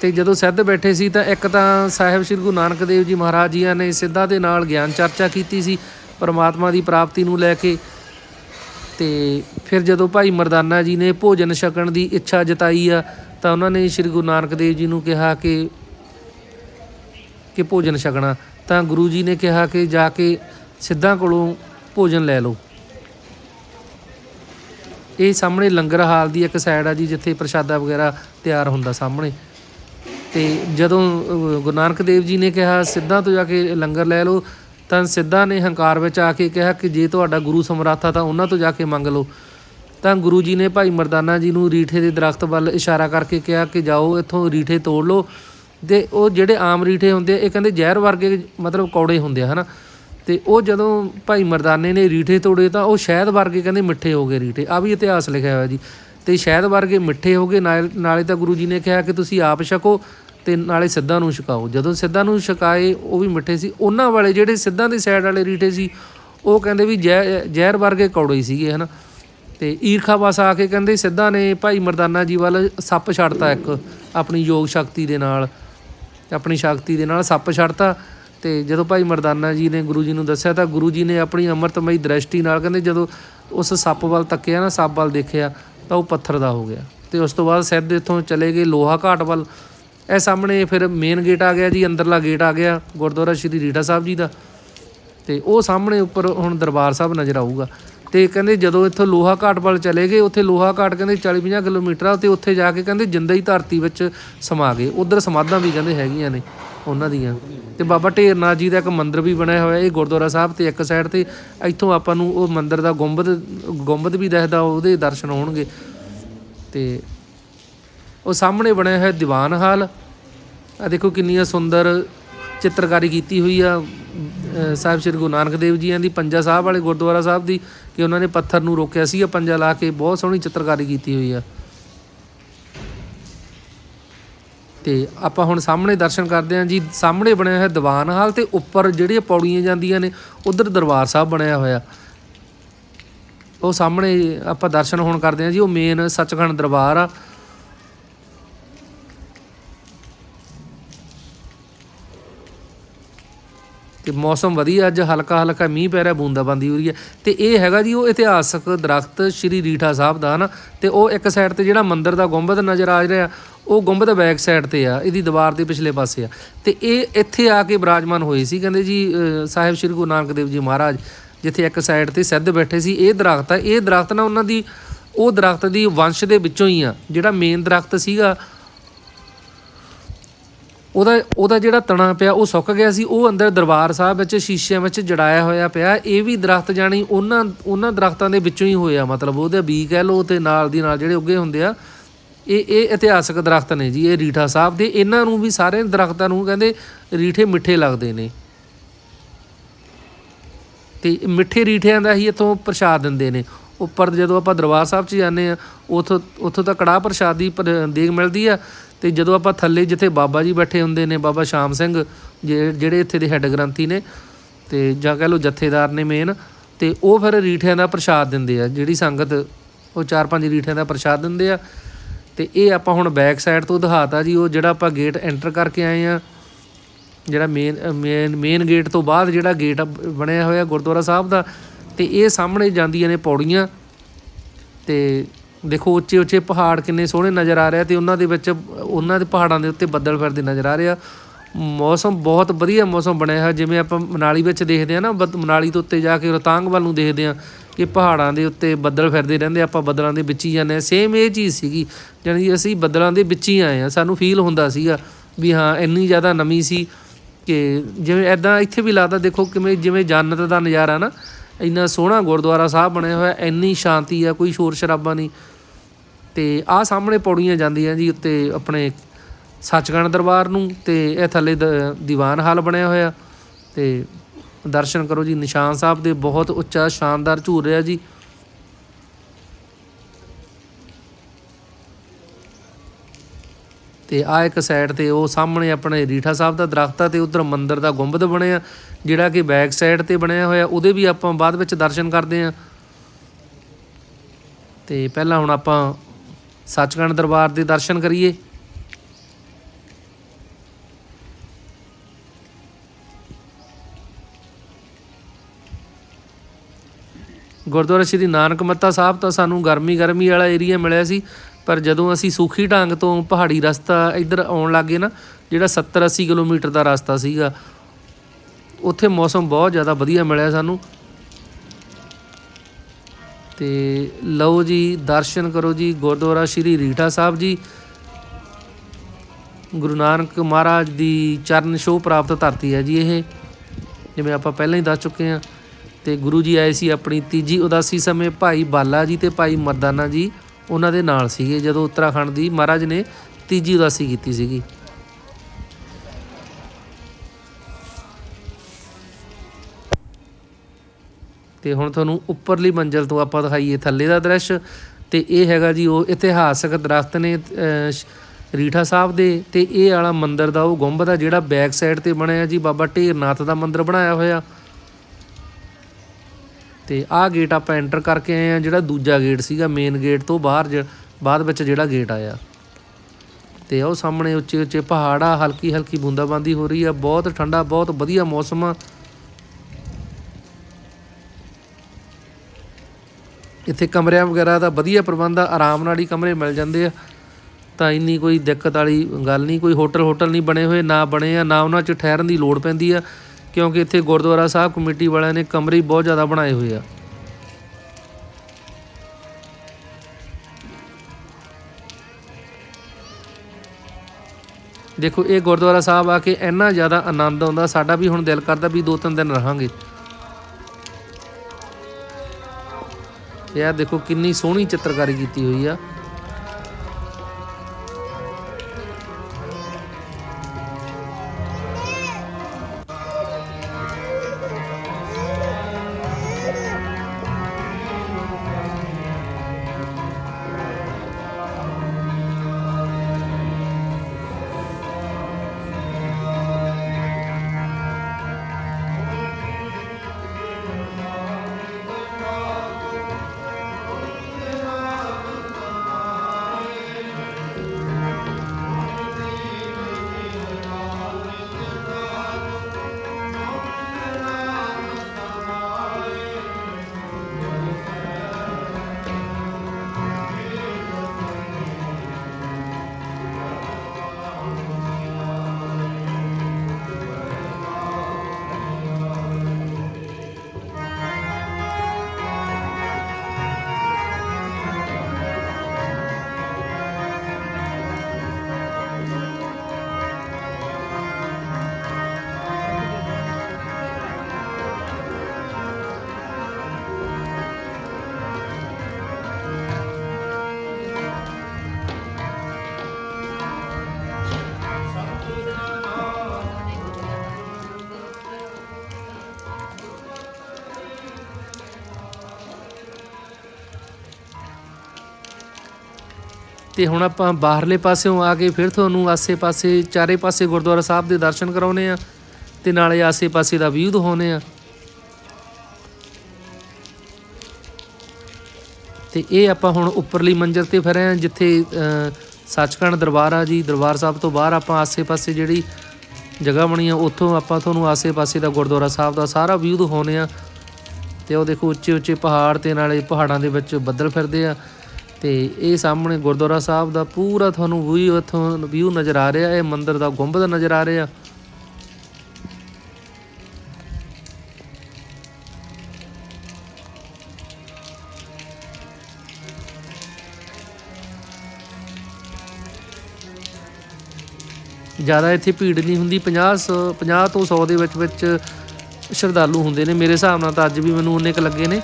ਤੇ ਜਦੋਂ ਸਿੱਧ ਬੈਠੇ ਸੀ ਤਾਂ ਇੱਕ ਤਾਂ ਸਾਹਿਬ ਸ੍ਰੀ ਗੁਰੂ ਨਾਨਕ ਦੇਵ ਜੀ ਮਹਾਰਾਜ ਜੀਆਂ ਨੇ ਸਿੱਧਾ ਦੇ ਨਾਲ ਗਿਆਨ ਚਰਚਾ ਕੀਤੀ ਸੀ ਪਰਮਾਤਮਾ ਦੀ ਪ੍ਰਾਪਤੀ ਨੂੰ ਲੈ ਕੇ। ਤੇ ਫਿਰ ਜਦੋਂ ਭਾਈ ਮਰਦਾਨਾ ਜੀ ਨੇ ਭੋਜਨ ਛਕਣ ਦੀ ਇੱਛਾ ਜਤਾਈ ਆ, ਤਾਂ ਉਹਨਾਂ ਨੇ ਸ੍ਰੀ ਗੁਰੂ ਨਾਨਕ ਦੇਵ ਜੀ ਨੂੰ ਕਿਹਾ ਕਿ ਕਿ ਭੋਜਨ ਛਕਣਾ। ਤਾਂ ਗੁਰੂ ਜੀ ਨੇ ਕਿਹਾ ਕਿ ਜਾ ਕੇ ਸਿੱਧਾਂ ਕੋਲੋਂ ਭੋਜਨ ਲੈ ਲਓ। ਇਹ ਸਾਹਮਣੇ ਲੰਗਰ ਹਾਲ ਦੀ ਇੱਕ ਸਾਈਡ ਆ ਜੀ, ਜਿੱਥੇ ਪ੍ਰਸ਼ਾਦਾ ਵਗੈਰਾ ਤਿਆਰ ਹੁੰਦਾ ਸਾਹਮਣੇ। ਤੇ ਜਦੋਂ ਗੁਰੂ ਨਾਨਕ ਦੇਵ ਜੀ ਨੇ ਕਿਹਾ, ਸਿੱਧਾਂ ਤੋਂ ਜਾ ਕੇ ਲੰਗਰ ਲੈ ਲਓ, ਤਾਂ ਸਿੱਧਾਂ ਨੇ ਹੰਕਾਰ ਵਿੱਚ ਆ ਕੇ ਕਿਹਾ ਕਿ ਜੇ ਤੁਹਾਡਾ ਗੁਰੂ ਸਮਰਾਥਾ ਤਾਂ ਉਹਨਾਂ ਤੋਂ ਜਾ ਕੇ ਮੰਗ ਲਓ। ਤਾਂ ਗੁਰੂ ਜੀ ਨੇ ਭਾਈ ਮਰਦਾਨਾ ਜੀ ਨੂੰ ਰੀਠੇ ਦੇ ਦਰਖਤ ਵੱਲ ਇਸ਼ਾਰਾ ਕਰਕੇ ਕਿਹਾ ਕਿ ਜਾਓ, ਇੱਥੋਂ ਰੀਠੇ ਤੋੜ ਲਓ। ਤੇ ਉਹ ਜਿਹੜੇ ਆਮ ਰੀਠੇ ਹੁੰਦੇ ਆ, ਇਹ ਕਹਿੰਦੇ ਜ਼ਹਿਰ ਵਰਗੇ, ਮਤਲਬ ਕੌੜੇ ਹੁੰਦੇ ਆ, ਹਨਾ? ਤੇ ਉਹ ਜਦੋਂ ਭਾਈ ਮਰਦਾਨੇ ਨੇ ਰੀਠੇ ਤੋੜੇ ਤਾਂ ਉਹ ਸ਼ਹਿਦ ਵਰਗੇ ਕਹਿੰਦੇ ਮਿੱਠੇ ਹੋ ਗਏ ਰੀਠੇ। ਆ ਵੀ ਇਤਿਹਾਸ ਲਿਖਿਆ ਹੋਇਆ ਜੀ। ਤੇ ਸ਼ਹਿਦ ਵਰਗੇ ਮਿੱਠੇ ਹੋ ਗਏ, ਨਾਲ- ਨਾਲੇ ਤਾਂ ਗੁਰੂ ਜੀ ਨੇ ਕਿਹਾ ਕਿ ਤੁਸੀਂ ਆਪ ਛਕੋ ਤੇ ਨਾਲੇ ਸਿੱਧਾਂ ਨੂੰ ਛਕਾਓ। ਜਦੋਂ ਸਿੱਧਾਂ ਨੂੰ ਛਕਾਏ, ਉਹ ਵੀ ਮਿੱਠੇ ਸੀ। ਉਹਨਾਂ ਵਾਲੇ ਜਿਹੜੇ ਸਿੱਧਾਂ ਦੇ ਸਾਈਡ ਵਾਲੇ ਰੀਠੇ ਸੀ, ਉਹ ਕਹਿੰਦੇ ਵੀ ਜ਼ਹਿ- ਜ਼ਹਿਰ ਵਰਗੇ ਕੌੜੇ ਹੀ ਸੀਗੇ, ਹਨਾ। ਤੇ ਈਰਖਾ ਵਸ ਆ ਕੇ ਕਹਿੰਦੇ ਸਿੱਧਾਂ ਨੇ ਭਾਈ ਮਰਦਾਨਾ ਜੀ ਵੱਲ ਸੱਪ ਛੱਡਤਾ ਇੱਕ, ਆਪਣੀ ਯੋਗ ਸ਼ਕਤੀ ਦੇ ਨਾਲ। ਆਪਣੀ ਸ਼ਕਤੀ ਦੇ ਨਾਲ ਸੱਪ ਛੱਡਤਾ ਤੇ ਜਦੋਂ ਭਾਈ ਮਰਦਾਨਾ ਜੀ ਨੇ ਗੁਰੂ ਜੀ ਨੂੰ ਦੱਸਿਆ ਤਾਂ ਗੁਰੂ ਜੀ ਨੇ ਆਪਣੀ ਅੰਮ੍ਰਿਤਮਈ ਦ੍ਰਿਸ਼ਟੀ ਨਾਲ ਕਹਿੰਦੇ ਜਦੋਂ ਉਸ ਸੱਪ ਵੱਲ ਤੱਕਿਆ ਨਾ, ਸੱਪ ਵੱਲ ਦੇਖਿਆ ਤਾਂ ਉਹ ਪੱਥਰ ਦਾ ਹੋ ਗਿਆ। ਤੇ ਉਸ ਤੋਂ ਬਾਅਦ ਸਿੱਧ ਇੱਥੋਂ ਚਲੇ ਗਏ ਲੋਹਾ ਘਾਟ ਵੱਲ। ਇਹ ਸਾਹਮਣੇ ਫਿਰ ਮੇਨ ਗੇਟ ਆ ਗਿਆ ਜੀ, ਅੰਦਰਲਾ ਗੇਟ ਆ ਗਿਆ, ਗੁਰਦੁਆਰਾ ਸ਼੍ਰੀ ਰੀਠਾ ਸਾਹਿਬ ਜੀ ਦਾ। ਤੇ ਉਹ ਸਾਹਮਣੇ ਉੱਪਰ ਹੁਣ ਦਰਬਾਰ ਸਾਹਿਬ ਨਜ਼ਰ ਆਊਗਾ। ਤੇ ਕਹਿੰਦੇ ਜਦੋਂ ਇੱਥੋਂ ਲੋਹਾ ਘਾਟ ਵੱਲ ਚਲੇ ਗਏ, ਉੱਥੇ ਲੋਹਾ ਘਾਟ ਕਹਿੰਦੇ 40 50 ਕਿਲੋਮੀਟਰ ਆ, ਤੇ ਉੱਥੇ ਜਾ ਕੇ ਕਹਿੰਦੇ ਜਿੰਦਾ ਹੀ ਧਰਤੀ ਵਿੱਚ ਸਮਾ ਗਏ। ਉਧਰ ਸਮਾਧਾਂ ਵੀ ਕਹਿੰਦੇ ਹੈਗੀਆਂ ਨੇ। ਉਹਨਾਂ ਦੀਆਂ। ਤੇ ਬਾਬਾ ਢੇਰਨਾਥ ਜੀ ਦਾ ਇੱਕ ਮੰਦਿਰ ਵੀ ਬਣਿਆ ਹੋਇਆ, ਇਹ ਗੁਰਦੁਆਰਾ ਸਾਹਿਬ ਤੇ ਇੱਕ ਸਾਈਡ ਤੇ ਇੱਥੋਂ ਆਪਾਂ ਨੂੰ ਉਹ ਮੰਦਿਰ ਦਾ ਗੁੰਬਦ ਗੁੰਬਦ ਵੀ ਦਿਖਦਾ, ਉਹਦੇ ਦਰਸ਼ਨ ਹੋਣਗੇ। ਤੇ ਉਹ ਸਾਹਮਣੇ ਬਣਿਆ ਹੋਇਆ ਦੀਵਾਨ ਹਾਲ। ਆ ਦੇਖੋ ਕਿੰਨੀਆਂ ਸੁੰਦਰ ਚਿੱਤਰਕਾਰੀ ਕੀਤੀ ਹੋਈ ਆ ਸਾਹਿਬ ਸ੍ਰੀ ਗੁਰੂ ਨਾਨਕ ਦੇਵ ਜੀਆਂ ਦੀ, ਪੰਜਾ ਸਾਹਿਬ ਵਾਲੇ ਗੁਰਦੁਆਰਾ ਸਾਹਿਬ ਦੀ, ਕਿ ਉਹਨਾਂ ਨੇ ਪੱਥਰ ਨੂੰ ਰੋਕਿਆ ਸੀ ਪੰਜਾ ਲਾ ਕੇ ਬਹੁਤ ਸੋਹਣੀ ਚਿੱਤਰਕਾਰੀ ਕੀਤੀ ਹੋਈ ਆ। ਤੇ ਆਪਾਂ ਹੁਣ ਸਾਹਮਣੇ ਦਰਸ਼ਨ ਕਰਦੇ ਹਾਂ ਜੀ। ਸਾਹਮਣੇ ਬਣਿਆ ਹੋਇਆ ਦੀਵਾਨ ਹਾਲ ਤੇ ਉੱਪਰ ਜਿਹੜੀਆਂ ਪੌੜੀਆਂ ਜਾਂਦੀਆਂ ਨੇ, ਉਧਰ ਦਰਬਾਰ ਸਾਹਿਬ ਬਣਿਆ ਹੋਇਆ। ਉਹ ਸਾਹਮਣੇ ਆਪਾਂ ਦਰਸ਼ਨ ਹੁਣ ਕਰਦੇ ਹਾਂ ਜੀ, ਉਹ ਮੇਨ ਸੱਚਖੰਡ ਦਰਬਾਰ ਆ। ਤੇ ਮੌਸਮ ਵਧੀਆ ਅੱਜ, ਹਲਕਾ ਹਲਕਾ ਮੀਂਹ ਪੈ ਰਿਹਾ, ਬੂੰਦਾਬਾਂਦੀ ਹੋ ਰਹੀ ਹੈ। ਤੇ ਇਹ ਹੈਗਾ ਜੀ, ਉਹ ਇਤਿਹਾਸਕ ਦਰਖਤ ਸ਼੍ਰੀ ਰੀਠਾ ਸਾਹਿਬ ਦਾ ਨਾ ਤੇ ਉਹ ਇੱਕ ਸਾਈਡ ਤੇ ਜਿਹੜਾ ਮੰਦਿਰ ਦਾ ਗੁੰਬਦ ਨਜ਼ਰ ਆ ਰਿਹਾ ਉਹ ਗੁੰਬਦ ਬੈਕ ਸਾਈਡ ਤੇ ਆ, ਇਹਦੀ ਦੀਵਾਰ ਦੇ ਪਿਛਲੇ ਪਾਸੇ ਆ। ਤੇ ਇਹ ਇੱਥੇ ਆ ਕੇ ਬਿਰਾਜਮਾਨ ਹੋਏ ਸੀ। ਕਹਿੰਦੇ ਜੀ ਸਾਹਿਬ ਸ਼੍ਰੀ ਗੁਰੂ ਨਾਨਕ ਦੇਵ ਜੀ ਮਹਾਰਾਜ, ਜਿੱਥੇ ਇੱਕ ਸਾਈਡ ਤੇ ਸਿੱਧ ਬੈਠੇ ਸੀ, ਇਹ ਦਰਖਤ ਆ। ਇਹ ਦਰਖਤ ਨਾ ਉਹਨਾਂ ਦੀ, ਉਹ ਦਰਖਤ ਦੀ ਵੰਸ਼ ਦੇ ਵਿੱਚੋਂ ਹੀ ਆ, ਜਿਹੜਾ ਮੇਨ ਦਰਖਤ ਸੀਗਾ। ਉਹਦਾ ਉਹਦਾ ਜਿਹੜਾ ਤਣਾ ਪਿਆ, ਉਹ ਸੁੱਕ ਗਿਆ ਸੀ। ਉਹ ਅੰਦਰ ਦਰਬਾਰ ਸਾਹਿਬ ਵਿੱਚ, ਸ਼ੀਸ਼ਿਆਂ ਵਿੱਚ ਜੜਾਇਆ ਹੋਇਆ ਪਿਆ। ਇਹ ਵੀ ਦਰਖਤ ਜਾਣੀ ਉਹਨਾਂ ਉਹਨਾਂ ਦਰਖਤਾਂ ਦੇ ਵਿੱਚੋਂ ਹੀ ਹੋਇਆ। ਮਤਲਬ ਉਹਦੇ ਬੀ ਕਹਿ ਲਓ ਤੇ ਨਾਲ ਦੀ ਨਾਲ ਜਿਹੜੇ ਉੱਗੇ ਹੁੰਦੇ ਆ ਇਹ ਇਹ ਇਤਿਹਾਸਕ ਦਰਖਤ ਨੇ ਜੀ, ਇਹ ਰੀਠਾ ਸਾਹਿਬ ਦੇ। ਇਹਨਾਂ ਨੂੰ ਵੀ ਸਾਰੇ ਦਰਖਤਾਂ ਨੂੰ ਕਹਿੰਦੇ ਰੀਠੇ ਮਿੱਠੇ ਲੱਗਦੇ ਨੇ। ਤੇ ਮਿੱਠੇ ਰੀਠਿਆਂ ਦਾ ਹੀ ਇੱਥੋਂ ਪ੍ਰਸ਼ਾਦ ਦਿੰਦੇ ਨੇ। ਉੱਪਰ ਜਦੋਂ ਆਪਾਂ ਦਰਬਾਰ ਸਾਹਿਬ 'ਚ ਜਾਂਦੇ ਆ ਉਥੋਂ, ਉੱਥੋਂ ਤਾਂ ਕੜਾਹ ਪ੍ਰਸ਼ਾਦ ਦੀ ਪਰ- ਦੇਗ ਮਿਲਦੀ ਆ। ਤੇ ਜਦੋਂ ਆਪਾਂ ਥੱਲੇ ਜਿੱਥੇ ਬਾਬਾ ਜੀ ਬੈਠੇ ਹੁੰਦੇ ਨੇ, ਬਾਬਾ ਸ਼ਾਮ ਸਿੰਘ ਜੇ- ਜਿਹੜੇ ਇੱਥੇ ਦੇ ਹੈੱਡ ਗ੍ਰੰਥੀ ਨੇ, ਤੇ ਜਾਂ ਕਹਿ ਲਓ ਜਥੇਦਾਰ ਨੇ ਮੇਨ ਤੇ ਉਹ ਫਿਰ ਰੀਠਿਆਂ ਦਾ ਪ੍ਰਸ਼ਾਦ ਦਿੰਦੇ ਆ। ਜਿਹੜੀ ਸੰਗਤ, ਉਹ ਚਾਰ ਪੰਜ ਰੀਠਿਆਂ ਦਾ ਪ੍ਰਸ਼ਾਦ ਦਿੰਦੇ ਆ। ਤੇ ਇਹ ਆਪਾਂ ਹੁਣ ਬੈਕ ਸਾਈਡ ਤੋਂ ਦਿਖਾਤਾ ਜੀ, ਉਹ ਜਿਹੜਾ ਆਪਾਂ ਗੇਟ ਐਂਟਰ ਕਰਕੇ ਆਏ ਆ ਜਿਹੜਾ ਮੇਨ ਮੇਨ ਮੇਨ ਗੇਟ ਤੋਂ ਬਾਅਦ ਜਿਹੜਾ ਗੇਟ ਬਣਿਆ ਹੋਇਆ ਗੁਰਦੁਆਰਾ ਸਾਹਿਬ ਦਾ, ਤੇ ਇਹ ਸਾਹਮਣੇ ਜਾਂਦੀਆਂ ਨੇ ਪੌੜੀਆਂ। ਤੇ ਦੇਖੋ ਉੱਚੇ ਉੱਚੇ ਪਹਾੜ ਕਿੰਨੇ ਸੋਹਣੇ ਨਜ਼ਰ ਆ ਰਹੇ ਆ, ਤੇ ਉਹਨਾਂ ਦੇ ਵਿੱਚ, ਉਹਨਾਂ ਦੇ ਪਹਾੜਾਂ ਦੇ ਉੱਤੇ ਬੱਦਲ ਫਿਰਦੇ ਨਜ਼ਰ ਆ ਰਹੇ ਆ। ਮੌਸਮ ਬਹੁਤ ਵਧੀਆ ਮੌਸਮ ਬਣਿਆ ਹੋਇਆ, ਜਿਵੇਂ ਆਪਾਂ ਮਨਾਲੀ ਵਿੱਚ ਦੇਖਦੇ ਆ ਨਾ ਬਦ- ਮਨਾਲੀ ਤੋਂ ਉੱਤੇ ਜਾ ਕੇ ਰੋਹਤਾਂਗ ਵੱਲ ਨੂੰ ਦੇਖਦੇ ਆ ਕਿ ਪਹਾੜਾਂ ਦੇ ਉੱਤੇ ਬੱਦਲ ਫਿਰਦੇ ਰਹਿੰਦੇ, ਆਪਾਂ ਬੱਦਲਾਂ ਦੇ ਵਿੱਚ ਹੀ ਜਾਂਦੇ ਆ ਸੇਮ ਇਹ ਚੀਜ਼ ਸੀਗੀ, ਜਾਣੀ ਕਿ ਅਸੀਂ ਬੱਦਲਾਂ ਦੇ ਵਿੱਚ ਹੀ ਆਏ ਆ ਸਾਨੂੰ ਫੀਲ ਹੁੰਦਾ ਸੀਗਾ ਵੀ ਹਾਂ, ਇੰਨੀ ਜ਼ਿਆਦਾ ਨਮੀ ਸੀ ਕਿ ਜਿਵੇਂ ਐਦਾਂ ਇੱਥੇ ਵੀ ਲੱਗਦਾ, ਦੇਖੋ ਕਿਵੇਂ ਜਿਵੇਂ ਜੰਨਤ ਦਾ ਨਜ਼ਾਰਾ ਨਾ, ਇੰਨਾ ਸੋਹਣਾ ਗੁਰਦੁਆਰਾ ਸਾਹਿਬ ਬਣਿਆ ਹੋਇਆ, ਇੰਨੀ ਸ਼ਾਂਤੀ ਆ, ਕੋਈ ਸ਼ੋਰ ਸ਼ਰਾਬਾ ਨਹੀਂ। ਤੇ ਆਹ ਸਾਹਮਣੇ ਪੌੜੀਆਂ ਜਾਂਦੀਆਂ ਜੀ ਉੱਤੇ ਆਪਣੇ ਸੱਚਖੰਡ ਦਰਬਾਰ ਨੂੰ, ਤੇ ਇਹ ਥੱਲੇ ਦ- ਦੀਵਾਨ ਹਾਲ ਬਣਿਆ ਹੋਇਆ। ਤੇ ਦਰਸ਼ਨ ਕਰੋ ਜੀ। ਨਿਸ਼ਾਨ ਸਾਹਿਬ ਦੇ ਬਹੁਤ ਉੱਚਾ, ਸ਼ਾਨਦਾਰ ਝੂਰ ਰਿਹਾ ਜੀ। ਤੇ ਆ ਇੱਕ ਸਾਈਡ ਤੇ ਉਹ ਸਾਹਮਣੇ ਆਪਣੇ ਰੀਠਾ ਸਾਹਿਬ ਦਾ ਦਰਖਤ ਆ ਤੇ ਉਧਰ ਮੰਦਿਰ ਦਾ ਗੁੰਬਦ ਬਣਿਆ, ਜਿਹੜਾ ਕਿ ਬੈਕ ਸਾਈਡ ਤੇ ਬਣਿਆ ਹੋਇਆ। ਉਹਦੇ ਵੀ ਆਪਾਂ ਬਾਅਦ ਵਿੱਚ ਦਰਸ਼ਨ ਕਰਦੇ ਆ ਤੇ ਪਹਿਲਾਂ ਹੁਣ ਆਪਾਂ ਸੱਚਖੰਡ ਦਰਬਾਰ ਦੇ ਦਰਸ਼ਨ ਕਰੀਏ। ਗੁਰਦੁਆਰਾ ਸ਼੍ਰੀ ਨਾਨਕ ਮੱਤਾ ਸਾਹਿਬ ਤਾਂ ਸਾਨੂੰ ਗਰਮੀ ਗਰਮੀ ਵਾਲਾ ਏਰੀਆ ਮਿਲਿਆ ਸੀ, ਪਰ ਜਦੋਂ ਅਸੀਂ ਸੂਖੀ ਢੰਗ ਤੋਂ ਪਹਾੜੀ ਰਸਤਾ ਇੱਧਰ ਆਉਣ ਲੱਗੇ ਨਾ, ਜਿਹੜਾ 70 80 ਕਿਲੋਮੀਟਰ ਦਾ ਰਸਤਾ ਸੀਗਾ, ਉੱਥੇ ਮੌਸਮ ਬਹੁਤ ਜ਼ਿਆਦਾ ਵਧੀਆ ਮਿਲਿਆ ਸਾਨੂੰ। ਤੇ ਲਓ ਜੀ, ਦਰਸ਼ਨ ਕਰੋ ਜੀ, ਗੁਰਦੁਆਰਾ ਸ਼੍ਰੀ ਰੀਠਾ ਸਾਹਿਬ ਜੀ। ਗੁਰੂ ਨਾਨਕ ਮਹਾਰਾਜ ਦੀ ਚਰਨ ਛੋਹ ਪ੍ਰਾਪਤ ਧਰਤੀ ਹੈ ਜੀ ਇਹ, ਜਿਵੇਂ ਆਪਾਂ ਪਹਿਲਾਂ ਹੀ ਦੱਸ ਚੁੱਕੇ ਹਾਂ। ਤੇ ਗੁਰੂ ਜੀ ਆਏ ਸੀ ਆਪਣੀ ਤੀਜੀ ਉਦਾਸੀ ਸਮੇਂ ਭਾਈ ਬਾਲਾ ਜੀ ਤੇ ਭਾਈ ਮਰਦਾਨਾ ਜੀ ਉਹਨਾਂ ਦੇ ਨਾਲ ਸੀਗੇ ਜਦੋਂ ਉੱਤਰਾਖੰਡ ਦੀ ਮਹਾਰਾਜ ਨੇ ਤੀਜੀ ਉਦਾਸੀ ਕੀਤੀ ਸੀਗੀ। ਤੇ ਹੁਣ ਤੁਹਾਨੂੰ ਉੱਪਰਲੀ ਮੰਜ਼ਲ ਤੋਂ ਆਪਾਂ ਦਿਖਾਈਏ ਥੱਲੇ ਦਾ ਦ੍ਰਿਸ਼ ਤੇ ਇਹ ਹੈਗਾ ਜੀ ਉਹ ਇਤਿਹਾਸਕ ਦਰਖਤ ਨੇ ਅਹ, ਰੀਠਾ ਸਾਹਿਬ ਦੇ ਤੇ ਇਹ ਵਾਲਾ ਮੰਦਿਰ ਦਾ ਉਹ ਗੁੰਬਦ ਆ ਜਿਹੜਾ ਬੈਕ ਸਾਈਡ ਤੇ ਬਣਿਆ ਜੀ ਬਾਬਾ ਢੇਰਨਾਥ ਦਾ ਮੰਦਿਰ ਬਣਾਇਆ ਹੋਇਆ। ਤੇ ਆਹ ਗੇਟ ਆਪਾਂ ਐਂਟਰ ਕਰਕੇ ਆਏ ਆ ਜਿਹੜਾ ਦੂਜਾ ਗੇਟ ਸੀਗਾ ਮੇਨ ਗੇਟ ਤੋਂ ਬਾਹਰ ਜ- ਬਾਅਦ ਵਿੱਚ ਜਿਹੜਾ ਗੇਟ ਆਇਆ। ਤੇ ਉਹ ਸਾਹਮਣੇ ਉੱਚੇ ਉੱਚੇ ਪਹਾੜ ਆ ਹਲਕੀ ਹਲਕੀ ਬੂੰਦਾਬਾਂਦੀ ਹੋ ਰਹੀ ਆ, ਬਹੁਤ ਠੰਡਾ, ਬਹੁਤ ਵਧੀਆ ਮੌਸਮ ਆ। ਇੱਥੇ ਕਮਰਿਆਂ ਵਗੈਰਾ ਦਾ ਵਧੀਆ ਪ੍ਰਬੰਧ ਆ, ਆਰਾਮ ਨਾਲ ਹੀ ਕਮਰੇ ਮਿਲ ਜਾਂਦੇ ਆ। ਤਾਂ ਇੰਨੀ ਕੋਈ ਦਿੱਕਤ ਵਾਲੀ ਗੱਲ ਨਹੀਂ, ਕੋਈ ਹੋਟਲ ਹੋਟਲ ਨਹੀਂ ਬਣੇ ਹੋਏ, ਨਾ ਬਣੇ ਆ, ਨਾ ਉਹਨਾਂ 'ਚ ਠਹਿਰਨ ਦੀ ਲੋੜ ਪੈਂਦੀ ਆ। ਕਿਉਂਕਿ ਇੱਥੇ ਗੁਰਦੁਆਰਾ ਸਾਹਿਬ ਕਮੇਟੀ ਵਾਲਿਆਂ ਨੇ ਕਮਰੇ ਬਹੁਤ ਜ਼ਿਆਦਾ ਬਣਾਏ ਹੋਏ ਆ। ਦੇਖੋ, ਇਹ ਗੁਰਦੁਆਰਾ ਸਾਹਿਬ ਆ ਕੇ ਇੰਨਾ ਜ਼ਿਆਦਾ ਆਨੰਦ ਆਉਂਦਾ, ਸਾਡਾ ਵੀ ਹੁਣ ਦਿਲ ਕਰਦਾ ਵੀ ਦੋ ਤਿੰਨ ਦਿਨ ਰਹਾਂਗੇ। ਯਾਰ ਦੇਖੋ, ਕਿੰਨੀ ਸੋਹਣੀ ਚਿੱਤਰਕਾਰੀ ਕੀਤੀ ਹੋਈ ਆ। ਤੇ ਹੁਣ ਆਪਾਂ ਬਾਹਰਲੇ ਪਾਸਿਓਂ ਆ ਕੇ ਫਿਰ ਤੁਹਾਨੂੰ ਆਸੇ-ਪਾਸੇ ਚਾਰੇ ਪਾਸੇ ਗੁਰਦੁਆਰਾ ਸਾਹਿਬ ਦੇ ਦਰਸ਼ਨ ਕਰਾਉਨੇ ਆ ਤੇ ਨਾਲੇ ਆਸੇ-ਪਾਸੇ ਦਾ ਵਿਊ ਦਿਖਾਉਨੇ ਆ ਤੇ ਇਹ ਆਪਾਂ ਹੁਣ ਉੱਪਰਲੀ ਮੰਜ਼ਿਲ ਤੇ ਫਿਰ ਰਹੇ ਹਾਂ ਜਿੱਥੇ ਸੱਚਖੰਡ ਦਰਬਾਰ ਆ ਜੀ। ਦਰਬਾਰ ਸਾਹਿਬ ਤੋਂ ਬਾਹਰ ਆਪਾਂ ਆਸੇ-ਪਾਸੇ ਜਿਹੜੀ ਜਗ੍ਹਾ ਬਣੀ ਆ, ਉੱਥੋਂ ਆਪਾਂ ਤੁਹਾਨੂੰ ਆਸੇ-ਪਾਸੇ ਦਾ ਗੁਰਦੁਆਰਾ ਸਾਹਿਬ ਦਾ ਸਾਰਾ ਵਿਊ ਦਿਖਾਉਨੇ ਆ ਤੇ ਉਹ ਦੇਖੋ ਉੱਚੇ ਉੱਚੇ ਪਹਾੜ ਤੇ ਨਾਲੇ ਪਹਾੜਾਂ ਦੇ ਵਿੱਚ ਬੱਦਲ ਫਿਰਦੇ ਆ। ਤੇ ਇਹ ਸਾਹਮਣੇ ਗੁਰਦੁਆਰਾ ਸਾਹਿਬ ਦਾ ਪੂਰਾ ਤੁਹਾਨੂੰ ਵਿਊ ਇੱਥੋਂ ਵਿਊ ਨਜ਼ਰ ਆ ਰਿਹਾ, ਇਹ ਮੰਦਿਰ ਦਾ ਗੁੰਬਦ ਨਜ਼ਰ ਆ ਰਿਹਾ। ਜ਼ਿਆਦਾ ਇੱਥੇ ਭੀੜ ਨਹੀਂ ਹੁੰਦੀ 50 ਸੌ 50 ਤੋਂ 100 ਦੇ ਵਿੱਚ ਵਿੱਚ ਸ਼ਰਧਾਲੂ ਹੁੰਦੇ ਨੇ। ਮੇਰੇ ਹਿਸਾਬ ਨਾਲ ਤਾਂ ਅੱਜ ਵੀ ਮੈਨੂੰ ਉਨੇ ਕ ਲੱਗੇ ਨੇ।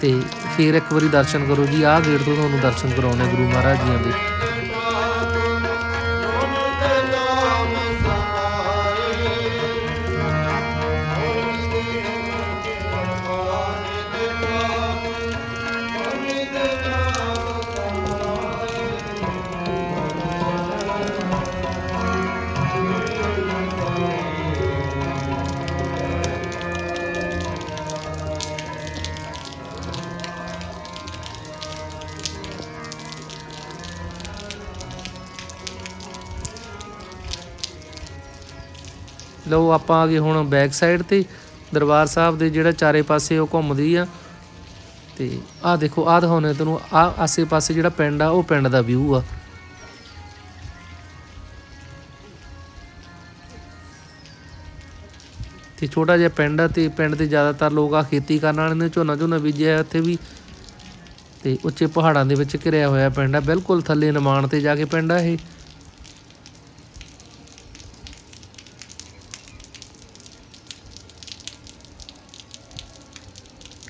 ਤੇ ਫਿਰ ਇੱਕ ਵਾਰੀ ਦਰਸ਼ਨ ਕਰੋ ਜੀ, ਆਹ ਗੇਟ ਤੋਂ ਤੁਹਾਨੂੰ ਦਰਸ਼ਨ ਕਰਾਉਣੇ ਗੁਰੂ ਮਹਾਰਾਜ ਜੀਆਂ ਦੇ। ਲਓ ਆਪਾਂ ਆ ਗਏ ਹੁਣ ਬੈਕ ਸਾਈਡ ਤੇ, ਦਰਬਾਰ ਸਾਹਿਬ ਦੇ ਜਿਹੜਾ ਚਾਰੇ ਪਾਸੇ ਉਹ ਘੁੰਮਦੀ ਆ। ਤੇ ਆਹ ਦੇਖੋ ਆਹ ਦਿਖਾਉਣੇ ਤੈਨੂੰ ਆ ਆਸੇ-ਪਾਸੇ ਜਿਹੜਾ ਪਿੰਡ ਆ, ਉਹ ਪਿੰਡ ਦਾ ਵਿਊ ਆ। ਤੇ ਛੋਟਾ ਜਿਹਾ ਪਿੰਡ ਆ ਤੇ ਪਿੰਡ ਦੇ ਜ਼ਿਆਦਾਤਰ ਲੋਕ ਆ ਖੇਤੀ ਕਰਨ ਵਾਲੇ ਨੇ ਝੋਨਾ ਝੋਨਾ ਬੀਜਿਆ ਇੱਥੇ ਵੀ। ਤੇ ਉੱਚੇ ਪਹਾੜਾਂ ਦੇ ਵਿੱਚ ਘਿਰਿਆ ਹੋਇਆ ਪਿੰਡ ਆ, ਬਿਲਕੁਲ ਥੱਲੇ ਨਿਮਾਣ ਤੇ ਜਾ ਕੇ ਪਿੰਡ ਆ ਇਹ।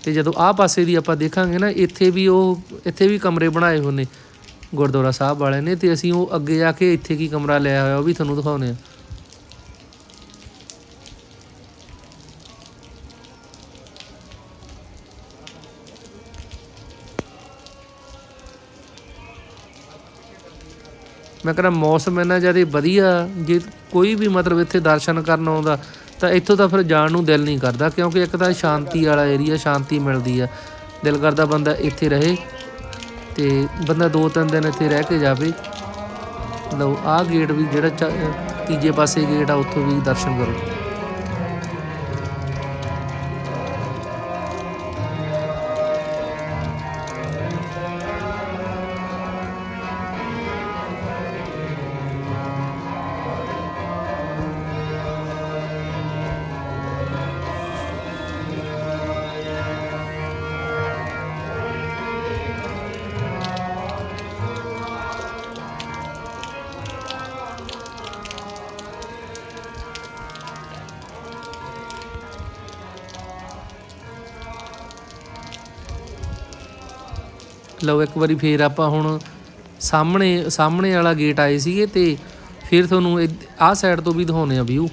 ਤੇ ਜਦੋਂ ਆਹ ਪਾਸੇ ਦੀ ਆਪਾਂ ਦੇਖਾਂਗੇ ਨਾ, ਇੱਥੇ ਵੀ ਉਹ, ਇੱਥੇ ਵੀ ਕਮਰੇ ਬਣਾਏ ਹੋਏ ਨੇ ਗੁਰਦੁਆਰਾ ਸਾਹਿਬ ਵਾਲੇ ਨੇ ਤੇ ਅਸੀਂ ਉਹ ਅੱਗੇ ਜਾ ਕੇ ਇੱਥੇ ਕੀ ਕਮਰਾ ਲਿਆ ਹੋਇਆ ਉਹ ਵੀ ਤੁਹਾਨੂੰ ਦਿਖਾਉਨੇ ਆ ਮੈਂ ਕਹਿੰਦਾ ਮੌਸਮ ਇੰਨਾ ਜ਼ਿਆਦਾ ਵਧੀਆ, ਜੇ ਕੋਈ ਵੀ ਮਤਲਬ ਇੱਥੇ ਦਰਸ਼ਨ ਕਰਨ ਆਉਂਦਾ ਤਾਂ ਇੱਥੋਂ ਤਾਂ ਫਿਰ ਜਾਣ ਨੂੰ ਦਿਲ ਨਹੀਂ ਕਰਦਾ, ਕਿਉਂਕਿ ਇੱਕ ਤਾਂ ਸ਼ਾਂਤੀ ਵਾਲਾ ਏਰੀਆ ਸ਼ਾਂਤੀ ਮਿਲਦੀ ਆ। ਦਿਲ ਕਰਦਾ ਬੰਦਾ ਇੱਥੇ ਰਹੇ ਤੇ ਬੰਦਾ ਦੋ ਤਿੰਨ ਦਿਨ ਇੱਥੇ ਰਹਿ ਕੇ ਜਾਵੇ। ਲਓ, ਆਹ ਗੇਟ ਵੀ ਜਿਹੜਾ ਚ- ਤੀਜੇ ਪਾਸੇ ਗੇਟ ਆ, ਉੱਥੋਂ ਵੀ ਦਰਸ਼ਨ ਕਰੋ। ਲਓ ਇੱਕ ਵਾਰੀ ਫੇਰ ਆਪਾਂ ਹੁਣ ਸਾਹਮਣੇ ਸਾਹਮਣੇ ਵਾਲਾ ਗੇਟ ਆਏ ਸੀਗੇ ਤੇ ਫਿਰ ਤੁਹਾਨੂੰ ਆਹ ਸਾਈਡ ਤੋਂ ਵੀ ਦਿਖਾਉਨੇ ਆ ਵਿਊ।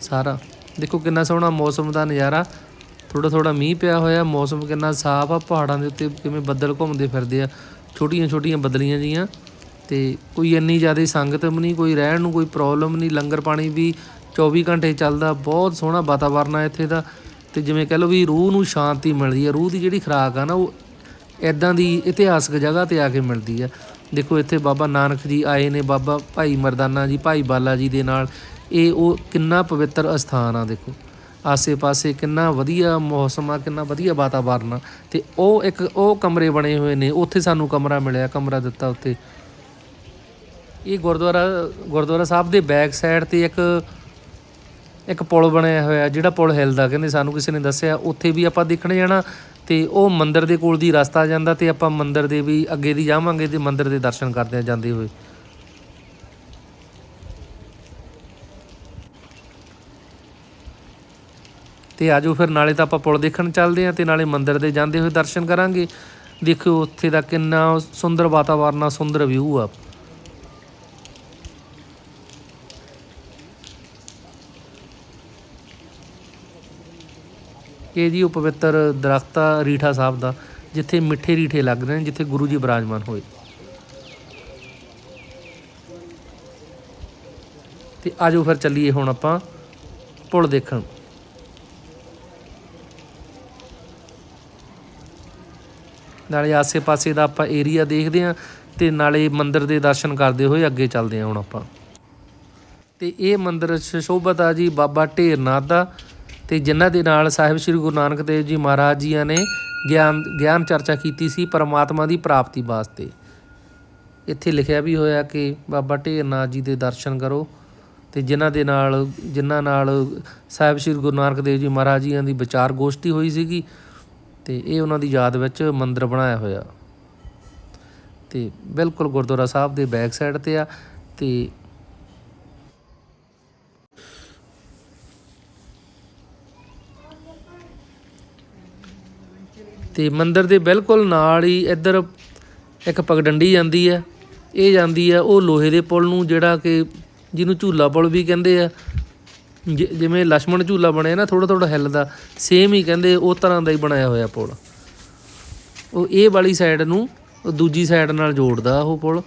ਸਾਰਾ। ਦੇਖੋ ਕਿੰਨਾ ਸੋਹਣਾ ਮੌਸਮ ਦਾ ਨਜ਼ਾਰਾ। ਥੋੜਾ ਥੋੜਾ ਮੀਂਹ ਪਿਆ ਹੋਇਆ, ਮੌਸਮ ਕਿੰਨਾ ਸਾਫ਼ ਆ, ਪਹਾੜਾਂ ਦੇ ਉੱਤੇ ਕਿਵੇਂ ਬੱਦਲ ਘੁੰਮਦੇ ਫਿਰਦੇ ਆ। ਛੋਟੀਆਂ ਛੋਟੀਆਂ ਬੱਦਲੀਆਂ ਜੀਆਂ। ਤੇ ਕੋਈ ਇੰਨੀ ਜ਼ਿਆਦਾ ਸੰਗਤ ਵੀ ਨਹੀਂ, ਕੋਈ ਰਹਿਣ ਨੂੰ ਕੋਈ ਪ੍ਰੋਬਲਮ ਨਹੀਂ, ਲੰਗਰ ਪਾਣੀ ਵੀ 24 ਘੰਟੇ ਚੱਲਦਾ, ਬਹੁਤ ਸੋਹਣਾ ਵਾਤਾਵਰਨ ਆ ਇੱਥੇ ਦਾ। ਤੇ ਜਿਵੇਂ ਕਹ ਲਓ ਵੀ ਰੂਹ ਨੂੰ ਸ਼ਾਂਤੀ ਮਿਲਦੀ ਆ, ਰੂਹ ਦੀ ਜਿਹੜੀ ਖੁਰਾਕ ਆ ਨਾ, ਉਹ ਇਦਾਂ ਦੀ ਇਤਿਹਾਸਕ ਜਗ੍ਹਾ ਤੇ ਆ ਕੇ ਮਿਲਦੀ ਆ। ਦੇਖੋ, ਇੱਥੇ ਬਾਬਾ ਨਾਨਕ ਜੀ ਆਏ ਨੇ, ਬਾਬਾ ਭਾਈ ਮਰਦਾਨਾ ਜੀ, ਭਾਈ ਬਾਲਾ ਜੀ ਦੇ ਨਾਲ। ਇਹ ਉਹ ਕਿੰਨਾ ਪਵਿੱਤਰ ਅਸਥਾਨ ਆ, ਦੇਖੋ। ਆਸੇ-ਪਾਸੇ ਕਿੰਨਾ ਵਧੀਆ ਮੌਸਮ ਆ, ਕਿੰਨਾ ਵਧੀਆ ਵਾਤਾਵਰਨ ਆ। ਤੇ ਉਹ ਇੱਕ, ਉਹ ਕਮਰੇ ਬਣੇ ਹੋਏ ਨੇ, ਉੱਥੇ ਸਾਨੂੰ ਕਮਰਾ ਮਿਲਿਆ, ਕਮਰਾ ਦਿੱਤਾ ਉੱਥੇ। ਇਹ ਗੁਰਦੁਆਰਾ ਗੁਰਦੁਆਰਾ ਸਾਹਿਬ ਦੇ ਬੈਕ ਸਾਈਡ ਤੇ ਇੱਕ ਇੱਕ ਪੁਲ ਬਣਿਆ ਹੋਇਆ, ਜਿਹੜਾ ਪੁਲ ਹਿਲਦਾ। ਕਹਿੰਦੇ ਸਾਨੂੰ ਕਿਸੇ ਨੇ ਦੱਸਿਆ, ਉੱਥੇ ਵੀ ਆਪਾਂ ਦੇਖਣ ਜਾਣਾ। ਤੇ ਉਹ ਮੰਦਿਰ ਦੇ ਕੋਲ ਦੀ ਰਸਤਾ ਜਾਂਦਾ ਤੇ ਆਪਾਂ ਮੰਦਿਰ ਦੇ ਵੀ ਅੱਗੇ ਦੀ ਜਾਵਾਂਗੇ ਤੇ ਮੰਦਿਰ ਦੇ ਦਰਸ਼ਨ ਕਰਦੇ ਆ ਜਾਂਦੇ ਹੋਏ। ਤੇ ਆਜੋ ਫਿਰ ਨਾਲੇ ਤਾਂ ਆਪਾਂ ਪੁਲ ਦੇਖਣ ਚੱਲਦੇ ਆ ਤੇ ਨਾਲੇ ਮੰਦਿਰ ਦੇ ਜਾਂਦੇ ਹੋਏ ਦਰਸ਼ਨ ਕਰਾਂਗੇ। ਦੇਖਿਓ ਉੱਥੇ ਦਾ ਕਿੰਨਾ ਸੁੰਦਰ ਵਾਤਾਵਰਨ ਆ, ਸੁੰਦਰ ਵਿਊ ਆ। ਕਿ ਜੀ ਉਹ ਪਵਿੱਤਰ ਦਰਖਤ ਆ ਰੀਠਾ ਸਾਹਿਬ ਦਾ, ਜਿੱਥੇ ਮਿੱਠੇ ਰੀਠੇ ਲੱਗਦੇ ਨੇ, ਜਿੱਥੇ ਗੁਰੂ ਜੀ ਬਿਰਾਜਮਾਨ ਹੋਏ। ਤੇ ਆਜੋ ਫਿਰ ਚੱਲੀਏ ਹੁਣ ਆਪਾਂ ਪੁਲ ਦੇਖਣ। ਨਾਲੇ ਆਸੇ-ਪਾਸੇ ਦਾ ਆਪਾਂ ਏਰੀਆ ਦੇਖਦੇ ਆਂ ਤੇ ਨਾਲੇ ਮੰਦਿਰ ਦੇ ਦਰਸ਼ਨ ਕਰਦੇ ਹੋਏ ਅੱਗੇ ਚੱਲਦੇ ਆਂ ਹੁਣ ਆਪਾਂ। ਤੇ ਇਹ ਮੰਦਿਰ ਸ਼ੋਭਤ ਆ ਜੀ ਬਾਬਾ ਢੇਰਨਾਥ ਦਾ ਤੇ ਜਿਨ੍ਹਾਂ ਦੇ ਨਾਲ ਸਾਹਿਬ ਸ੍ਰੀ ਗੁਰੂ ਨਾਨਕ ਦੇਵ ਜੀ ਮਹਾਰਾਜ ਜੀਆਂ ਨੇ ਗਿਆਨ ਗਿਆਨ ਚਰਚਾ ਕੀਤੀ ਸੀ ਪਰਮਾਤਮਾ ਦੀ ਪ੍ਰਾਪਤੀ ਵਾਸਤੇ। ਇੱਥੇ ਲਿਖਿਆ ਵੀ ਹੋਇਆ ਕਿ ਬਾਬਾ ਢੇਰਨਾਥ ਜੀ ਦੇ ਦਰਸ਼ਨ ਕਰੋ ਤੇ ਜਿਨ੍ਹਾਂ ਦੇ ਨਾਲ, ਜਿਨ੍ਹਾਂ ਨਾਲ ਸਾਹਿਬ ਸ੍ਰੀ ਗੁਰੂ ਨਾਨਕ ਦੇਵ ਜੀ ਮਹਾਰਾਜ ਜੀਆਂ ਦੀ ਵਿਚਾਰ ਗੋਸ਼ਟੀ ਹੋਈ ਸੀਗੀ ਤੇ ਇਹ ਉਹਨਾਂ ਦੀ ਯਾਦ ਵਿੱਚ ਮੰਦਿਰ ਬਣਾਇਆ ਹੋਇਆ। ਤੇ ਬਿਲਕੁਲ ਗੁਰਦੁਆਰਾ ਸਾਹਿਬ ਦੇ ਬੈਕ ਸਾਈਡ ਤੇ ਆ ਤੇ ਤੇ ਮੰਦਰ ਦੇ ਬਿਲਕੁਲ ਨਾਲ ਹੀ ਇੱਧਰ ਇੱਕ ਪਗਡੰਡੀ ਜਾਂਦੀ ਹੈ, ਇਹ ਜਾਂਦੀ ਆ ਉਹ ਲੋਹੇ ਦੇ ਪੁਲ ਨੂੰ ਜਿਹੜਾ ਕਿ ਜਿਹਨੂੰ ਝੂਲਾ ਪੁਲ ਵੀ ਕਹਿੰਦੇ ਆ ਜਿਵੇਂ ਲక్ష్మణ ਝੂਲਾ ਬਣਿਆ ਨਾ ਥੋੜਾ ਥੋੜਾ ਹਿੱਲਦਾ ਸੇਮ ਹੀ ਕਹਿੰਦੇ ਉਹ ਤਰ੍ਹਾਂ ਦਾ ਹੀ ਬਣਾਇਆ ਹੋਇਆ ਪੁਲ। ਉਹ ਇਹ ਵਾਲੀ ਸਾਈਡ ਨੂੰ ਦੂਜੀ ਸਾਈਡ ਨਾਲ ਜੋੜਦਾ ਉਹ ਪੁਲ।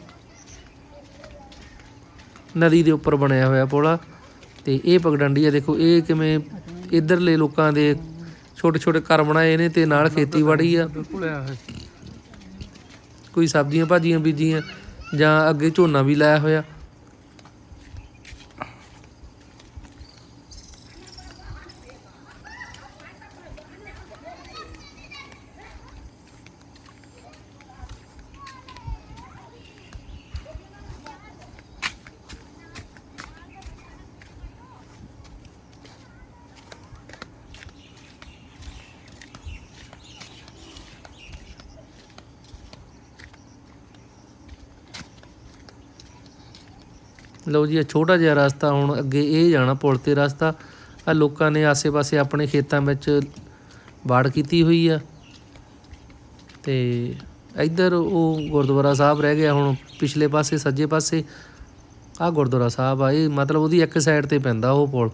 ਨਦੀ ਦੇ ਉੱਪਰ ਬਣਿਆ ਹੋਇਆ ਪੁਲ ਆ, ਤੇ ਇਹ ਪਗਡੰਡੀ ਆ, ਦੇਖੋ ਇਹ ਕਿਵੇਂ ਇਧਰਲੇ ਲੋਕਾਂ ਦੇ ਛੋਟੇ ਛੋਟੇ ਘਰ ਬਣਾਏ ਨੇ ਤੇ ਨਾਲ ਖੇਤੀਬਾੜੀ ਆ। ਕੋਈ ਸਬਜ਼ੀਆਂ ਭਾਜੀਆਂ ਬੀਜੀਆਂ ਜਾਂ ਅੱਗੇ ਝੋਨਾ ਵੀ ਲਾਇਆ ਹੋਇਆ। ਲਓ ਜੀ, ਇਹ ਛੋਟਾ ਜਿਹਾ ਰਸਤਾ ਹੁਣ ਅੱਗੇ ਇਹ ਜਾਣਾ ਪੁਲ ਤੇ ਰਸਤਾ। ਆ ਲੋਕਾਂ ਨੇ ਆਸੇ-ਪਾਸੇ ਆਪਣੇ ਖੇਤਾਂ ਵਿੱਚ ਬਾੜ ਕੀਤੀ ਹੋਈ ਆ। ਤੇ ਇੱਧਰ ਉਹ ਗੁਰਦੁਆਰਾ ਸਾਹਿਬ ਰਹਿ ਗਿਆ ਹੁਣ, ਪਿਛਲੇ ਪਾਸੇ, ਸੱਜੇ ਪਾਸੇ। ਆ ਗੁਰਦੁਆਰਾ ਸਾਹਿਬ ਆ, ਇਹ ਮਤਲਬ ਉਹਦੀ ਇੱਕ ਸਾਈਡ ਤੇ ਪੈਂਦਾ ਉਹ ਪੁਲ।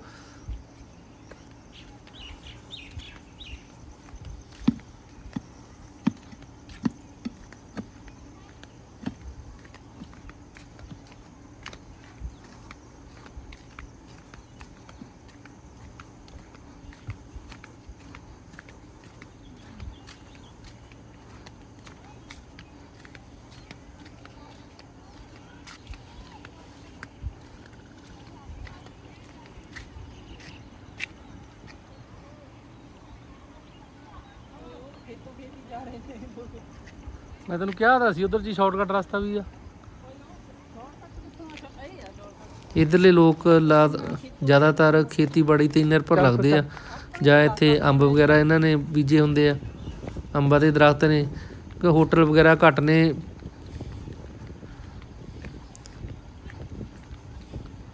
ਮੈਂ ਤੈਨੂੰ ਕਿਹਾ ਤਾਂ ਸੀ ਉਧਰ ਜੀ ਸ਼ਾਰਟਕਟ ਰਸਤਾ ਵੀ ਆ। ਇਧਰਲੇ ਲੋਕ ਲਾ- ਜ਼ਿਆਦਾਤਰ ਖੇਤੀਬਾੜੀ ਤੇ ਨਿਰਭਰ ਰੱਖਦੇ ਆ। ਜਾਂ ਇੱਥੇ ਅੰਬ ਵਗੈਰਾ ਇਹਨਾਂ ਨੇ ਬੀਜੇ ਹੁੰਦੇ ਆ। ਅੰਬਾਂ ਦੇ ਦਰਖਤ ਨੇ ਕਿ ਹੋਟਲ ਵਗੈਰਾ ਘੱਟ ਨੇ।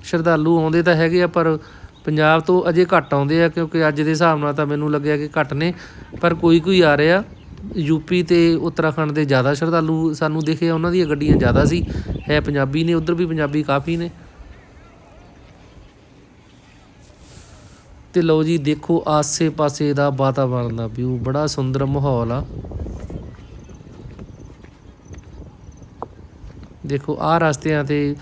ਸ਼ਰਧਾਲੂ ਆਉਂਦੇ ਤਾਂ ਹੈਗੇ ਆ ਪਰ ਪੰਜਾਬ ਤੋਂ ਅਜੇ ਘੱਟ ਆਉਂਦੇ ਆ ਕਿਉਂਕਿ ਅੱਜ ਦੇ ਹਿਸਾਬ ਨਾਲ ਤਾਂ ਮੈਨੂੰ ਲੱਗਿਆ ਕਿ ਘੱਟ ਨੇ ਪਰ ਕੋਈ ਕੋਈ ਆ ਰਿਹਾ। ਯੂਪੀ ਤੇ ਉੱਤਰਾਖੰਡ ਦੇ ਜ਼ਿਆਦਾ ਸ਼ਰਧਾਲੂ ਸਾਨੂੰ ਦਿਖੇ, ਉਹਨਾਂ ਦੀਆਂ ਗੱਡੀਆਂ ਜ਼ਿਆਦਾ ਸੀ। ਹੈ ਪੰਜਾਬੀ ਨੇ, ਉਧਰ ਵੀ ਪੰਜਾਬੀ ਕਾਫੀ ਨੇ। ਤੇ ਲਓ ਜੀ, ਦੇਖੋ ਆਸੇ-ਪਾਸੇ ਦਾ ਵਾਤਾਵਰਣ ਦਾ ਵਿਊ ਬੜਾ ਸੁੰਦਰ ਮਾਹੌਲ ਆ। ਦੇਖੋ, ਆਹ ਰਸਤਿਆਂ ਤੇ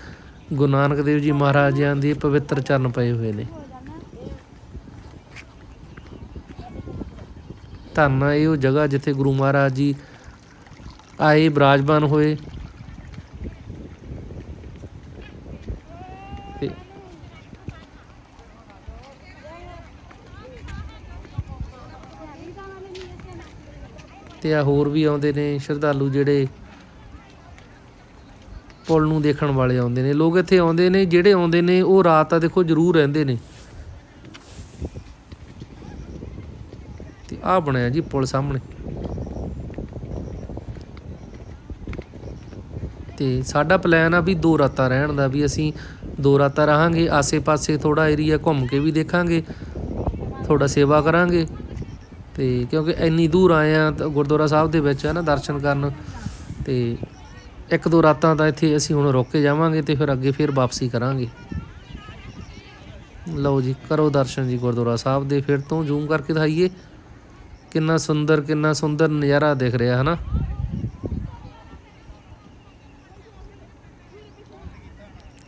ਗੁਰੂ ਨਾਨਕ ਦੇਵ ਜੀ ਮਹਾਰਾਜਾਂ ਦੇ ਪਵਿੱਤਰ ਚਰਨ ਪਏ ਹੋਏ ਨੇ। ਧੰਨ ਆ, ਇਹ ਉਹ ਜਗ੍ਹਾ ਜਿੱਥੇ ਗੁਰੂ ਮਹਾਰਾਜ ਜੀ ਆਏ, ਬਿਰਾਜਮਾਨ ਹੋਏ। ਤੇ ਆ ਹੋਰ ਵੀ ਆਉਂਦੇ ਨੇ, ਸ਼ਰਧਾਲੂ ਜਿਹੜੇ ਪੁਲ ਨੂੰ ਦੇਖਣ ਵਾਲੇ ਆਉਂਦੇ ਨੇ। ਲੋਕ ਇੱਥੇ ਆਉਂਦੇ ਨੇ, ਜਿਹੜੇ ਆਉਂਦੇ ਨੇ, ਉਹ ਰਾਤ ਤਾਂ ਦੇਖੋ ਜ਼ਰੂਰ ਰਹਿੰਦੇ ਨੇ। ਆ ਬਣਿਆ ਜੀ ਪੁਲ ਸਾਹਮਣੇ। ਤੇ ਸਾਡਾ ਪਲਾਨ ਆ ਵੀ ਦੋ ਰਾਤਾਂ ਰਹਿਣ ਦਾ, ਵੀ ਅਸੀਂ ਦੋ ਰਾਤਾਂ ਰਹਾਂਗੇ, ਆਸੇ-ਪਾਸੇ ਥੋੜਾ ਏਰੀਆ ਘੁੰਮ ਕੇ ਵੀ ਦੇਖਾਂਗੇ ਥੋੜਾ ਸੇਵਾ ਕਰਾਂਗੇ। ਤੇ ਕਿਉਂਕਿ ਇੰਨੀ ਦੂਰ ਆਏ ਆ ਗੁਰਦੁਆਰਾ ਸਾਹਿਬ ਦੇ ਵਿੱਚ ਹੈ ਨਾ ਦਰਸ਼ਨ ਕਰਨ, ਤੇ ਇੱਕ ਦੋ ਰਾਤਾਂ ਤਾਂ ਇੱਥੇ ਅਸੀਂ ਹੁਣ ਰੁਕ ਕੇ ਜਾਵਾਂਗੇ ਤੇ ਫਿਰ ਅੱਗੇ ਫਿਰ ਵਾਪਸੀ ਕਰਾਂਗੇ। ਲਓ ਜੀ, ਕਰੋ ਦਰਸ਼ਨ ਜੀ ਗੁਰਦੁਆਰਾ ਸਾਹਿਬ ਦੇ, ਫਿਰ ਤੋਂ ਜ਼ੂਮ ਕਰਕੇ ਦਿਖਾਈਏ। ਕਿੰਨਾ ਸੁੰਦਰ ਕਿੰਨਾ ਸੁੰਦਰ ਨਜ਼ਾਰਾ ਦਿਖ ਰਿਹਾ ਹੈ ਨਾ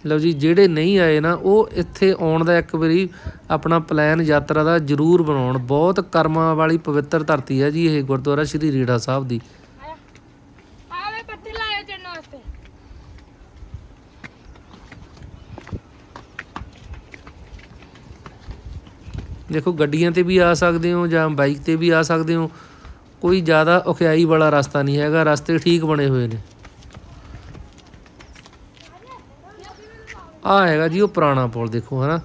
ਲਓ ਜੀ, ਜਿਹੜੇ ਨਹੀਂ ਆਏ ਨਾ, ਉਹ ਇੱਥੇ ਆਉਣ ਦਾ ਇੱਕ ਵਾਰੀ ਆਪਣਾ ਪਲਾਨ ਯਾਤਰਾ ਦਾ ਜ਼ਰੂਰ ਬਣਾਉਣ। ਬਹੁਤ ਕਰਮਾਂ ਵਾਲੀ ਪਵਿੱਤਰ ਧਰਤੀ ਹੈ ਜੀ ਇਹ ਗੁਰਦੁਆਰਾ ਸ਼੍ਰੀ ਰੀੜਾ ਸਾਹਿਬ ਦੀ ਆਵੇ ਪੱਤੇ ਲਾਇਆ ਚੜਨ ਵਾਸਤੇ ਦੇਖੋ ਗੱਡੀਆਂ ਤੇ ਵੀ ਆ ਸਕਦੇ ਹੋ ਜਾਂ ਬਾਈਕ ਤੇ ਵੀ ਆ ਸਕਦੇ ਹੋ, ਕੋਈ ਜ਼ਿਆਦਾ ਔਖਿਆਈ ਵਾਲਾ ਰਸਤਾ ਨਹੀਂ ਹੈਗਾ, ਰਸਤੇ ਠੀਕ ਬਣੇ ਹੋਏ ਨੇ। ਆ ਹੈਗਾ ਜੀ ਉਹ ਪੁਰਾਣਾ ਪੁਲ ਦੇਖੋ ਹਨਾ।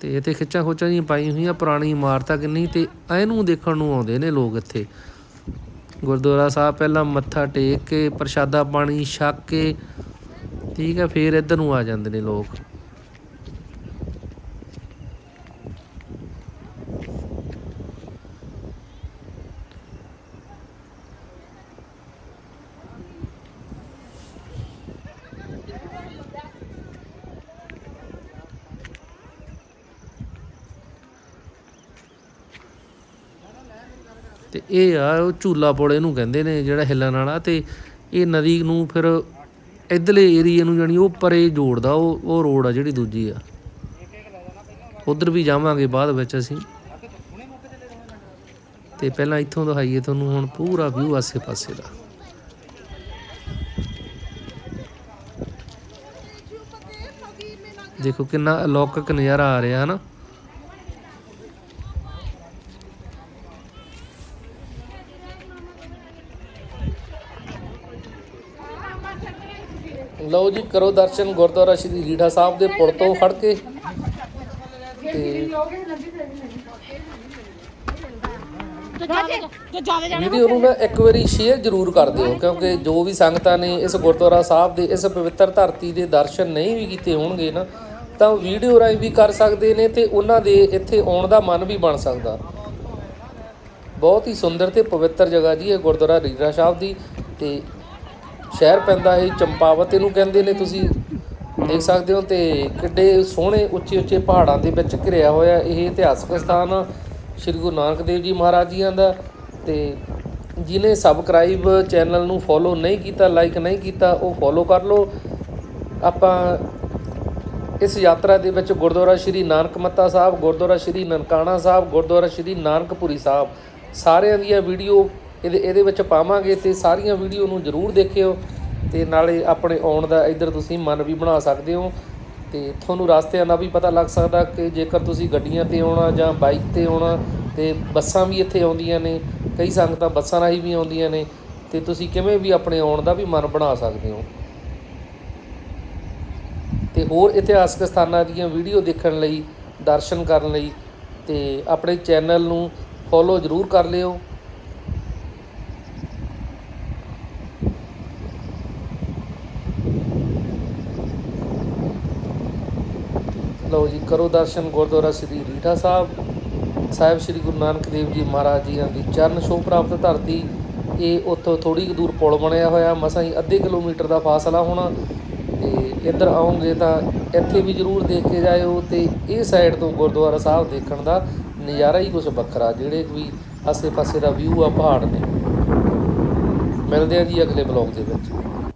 ਤੇ ਇੱਥੇ ਖਿੱਚਾਂ ਖੋਚਾਂ ਜਿਹੀਆਂ ਪਾਈ ਹੋਈਆਂ, ਪੁਰਾਣੀ ਇਮਾਰਤਾਂ ਕਿੰਨੀ ਤੇ ਇਹਨੂੰ ਦੇਖਣ ਨੂੰ ਆਉਂਦੇ ਨੇ ਲੋਕ ਇੱਥੇ। ਗੁਰਦੁਆਰਾ ਸਾਹਿਬ ਪਹਿਲਾਂ ਮੱਥਾ ਟੇਕ ਕੇ, ਪ੍ਰਸ਼ਾਦਾ ਪਾਣੀ ਛਕ ਕੇ, ਠੀਕ ਹੈ, ਫਿਰ ਇੱਧਰ ਨੂੰ ਆ ਜਾਂਦੇ ਨੇ ਲੋਕ। ਤੇ ਇਹ ਆ, ਉਹ ਝੂਲਾ ਪੁਲ ਇਹਨੂੰ ਕਹਿੰਦੇ ਨੇ ਜਿਹੜਾ ਹਿੱਲਣ ਵਾਲਾ ਤੇ ਇਹ ਨਦੀ ਨੂੰ ਫਿਰ ਇਧਰਲੇ ਏਰੀਏ ਨੂੰ ਜਾਣੀ ਉਹ ਪਰੇ ਜੋੜਦਾ, ਉਹ ਉਹ ਰੋਡ ਆ ਜਿਹੜੀ ਦੂਜੀ ਆ। ਉਧਰ ਵੀ ਜਾਵਾਂਗੇ ਬਾਅਦ ਵਿੱਚ ਅਸੀਂ। ਤੇ ਪਹਿਲਾਂ ਇੱਥੋਂ ਦਿਖਾਈਏ ਤੁਹਾਨੂੰ, ਹੁਣ ਪੂਰਾ ਵਿਊ ਆਸੇ ਪਾਸੇ ਦਾ। ਦੇਖੋ ਕਿੰਨਾ ਅਲੌਕਿਕ ਨਜ਼ਾਰਾ ਆ ਰਿਹਾ ਹੈ ਨਾ ਜੀ, ਕਰੋ ਦਰਸ਼ਨ ਗੁਰਦੁਆਰਾ ਸ਼੍ਰੀ ਰੀਠਾ ਸਾਹਿਬ ਦੇ ਪੁਲ ਤੋਂ ਖੜ ਕੇ। ਤੇ ਵੀਡੀਓ ਨੂੰ ਨਾ ਇੱਕ ਵਾਰੀ ਸ਼ੇਅਰ ਜ਼ਰੂਰ ਕਰ ਦਿਓ, ਕਿਉਂਕਿ ਜੋ ਵੀ ਸੰਗਤਾਂ ਨੇ ਇਸ ਗੁਰਦੁਆਰਾ ਸਾਹਿਬ ਦੇ, ਇਸ ਪਵਿੱਤਰ ਧਰਤੀ ਦੇ ਦਰਸ਼ਨ ਨਹੀਂ ਵੀ ਕੀਤੇ ਹੋਣਗੇ ਨਾ, ਤਾਂ ਵੀਡੀਓ ਰਾਹੀਂ ਵੀ ਕਰ ਸਕਦੇ ਨੇ ਤੇ ਉਹਨਾਂ ਦੇ ਇੱਥੇ ਆਉਣ ਦਾ ਮਨ ਵੀ ਬਣ ਸਕਦਾ। ਬਹੁਤ ਹੀ ਸੁੰਦਰ ਤੇ ਪਵਿੱਤਰ ਜਗ੍ਹਾ ਜੀ ਇਹ ਗੁਰਦੁਆਰਾ ਰੀਠਾ ਸਾਹਿਬ ਦੀ, ਤੇ ਸ਼ਹਿਰ ਪੈਂਦਾ ਹੈ ਚੰਪਾਵਤ ਇਹਨੂੰ ਕਹਿੰਦੇ ਨੇ ਤੁਸੀਂ। ਦੇਖ ਸਕਦੇ ਹੋ ਤੇ ਕਿੱਡੇ ਸੋਹਣੇ ਉੱਚੇ ਉੱਚੇ ਪਹਾੜਾਂ ਦੇ ਵਿੱਚ ਘਿਰਿਆ ਹੋਇਆ ਇਹ ਇਤਿਹਾਸਕ ਸਥਾਨ ਆ ਸ਼੍ਰੀ ਗੁਰੂ ਨਾਨਕ ਦੇਵ ਜੀ ਮਹਾਰਾਜ ਜੀਆਂ ਦਾ। ਤੇ ਜਿਨੇ ਸਬਸਕ੍ਰਾਈਬ ਚੈਨਲ ਨੂੰ ਫੋਲੋ ਨਹੀਂ ਕੀਤਾ ਲਾਈਕ ਨਹੀਂ ਕੀਤਾ, ਉਹ ਫੋਲੋ ਕਰ ਲਓ। ਆਪਾਂ ਇਸ ਯਾਤਰਾ ਦੇ ਵਿੱਚ ਗੁਰਦੁਆਰਾ ਸ਼੍ਰੀ ਨਾਨਕ ਮੱਤਾ ਸਾਹਿਬ, ਗੁਰਦੁਆਰਾ ਸ਼੍ਰੀ ਨਨਕਾਣਾ ਸਾਹਿਬ, ਗੁਰਦੁਆਰਾ ਸ਼੍ਰੀ ਨਾਨਕਪੁਰੀ ਸਾਹਿਬ, ਸਾਰਿਆਂ ਦੀਆਂ ਵੀਡੀਓ ਇਹਦੇ ਇਹਦੇ ਵਿੱਚ ਪਾਵਾਂਗੇ ਤੇ ਸਾਰੀਆਂ ਵੀਡੀਓ ਨੂੰ ਜਰੂਰ ਦੇਖਿਓ ਤੇ ਨਾਲੇ ਆਪਣੇ ਆਉਣ ਦਾ ਇੱਧਰ ਤੁਸੀਂ ਮਨ ਵੀ ਬਣਾ ਸਕਦੇ ਹੋ ਤੇ ਤੁਹਾਨੂੰ ਰਸਤਿਆਂ ਦਾ ਵੀ ਪਤਾ ਲੱਗ ਸਕਦਾ ਕਿ ਜੇਕਰ ਤੁਸੀਂ ਗੱਡੀਆਂ ਤੇ ਆਉਣਾ ਜਾਂ ਬਾਈਕ ਤੇ ਆਉਣਾ ਤੇ ਬੱਸਾਂ ਵੀ ਇੱਥੇ ਆਉਂਦੀਆਂ ਨੇ, ਕਈ ਸੰਗਤਾਂ ਬੱਸਾਂ ਰਾਹੀਂ ਵੀ ਆਉਂਦੀਆਂ ਨੇ, ਤੇ ਤੁਸੀਂ ਕਿਵੇਂ ਵੀ ਆਪਣੇ ਆਉਣ ਦਾ ਵੀ ਮਨ ਬਣਾ ਸਕਦੇ ਹੋ। ਤੇ ਹੋਰ ਇਤਿਹਾਸਕ ਸਥਾਨਾਂ ਦੀਆਂ ਵੀਡੀਓ ਦੇਖਣ ਲਈ, ਦਰਸ਼ਨ ਕਰਨ ਲਈ ਤੇ ਆਪਣੇ ਚੈਨਲ ਨੂੰ ਫੋਲੋ ਜ਼ਰੂਰ ਕਰ ਲਿਓ। ਲਓ ਜੀ, ਕਰੋ ਦਰਸ਼ਨ ਗੁਰਦੁਆਰਾ ਸ੍ਰੀ ਰੀਠਾ ਸਾਹਿਬ। ਸਾਹਿਬ ਸ੍ਰੀ ਗੁਰੂ ਨਾਨਕ ਦੇਵ ਜੀ ਮਹਾਰਾਜ ਜੀ ਦੀ ਚਰਨ ਛੋਹ ਪ੍ਰਾਪਤ ਧਰਤੀ। ਇਹ ਉੱਥੋਂ ਥੋੜੀ ਕੁ ਦੂਰ ਪੁਲ ਬਣਿਆ ਹੋਇਆ, ਮਸਾਂ ਹੀ ਅੱਧੇ ਕਿਲੋਮੀਟਰ ਦਾ ਫਾਸਲਾ ਹੋਣਾ। ਤੇ ਇੱਧਰ ਆਉਂਗੇ ਤਾਂ ਇੱਥੇ ਵੀ ਜ਼ਰੂਰ ਦੇਖ ਕੇ ਜਾਇਓ ਤੇ ਇਹ ਸਾਈਡ ਤੋਂ ਗੁਰਦੁਆਰਾ ਸਾਹਿਬ ਦੇਖਣ ਦਾ ਨਜ਼ਾਰਾ ਹੀ ਕੁਝ ਵੱਖਰਾ, ਜਿਹੜੇ ਵੀ ਆਸੇ ਪਾਸੇ ਦਾ ਵਿਊ ਆ ਪਹਾੜ ਨੇ। ਮਿਲਦੇ ਆ ਜੀ ਅਗਲੇ ਬਲੌਗ ਦੇ ਵਿੱਚ।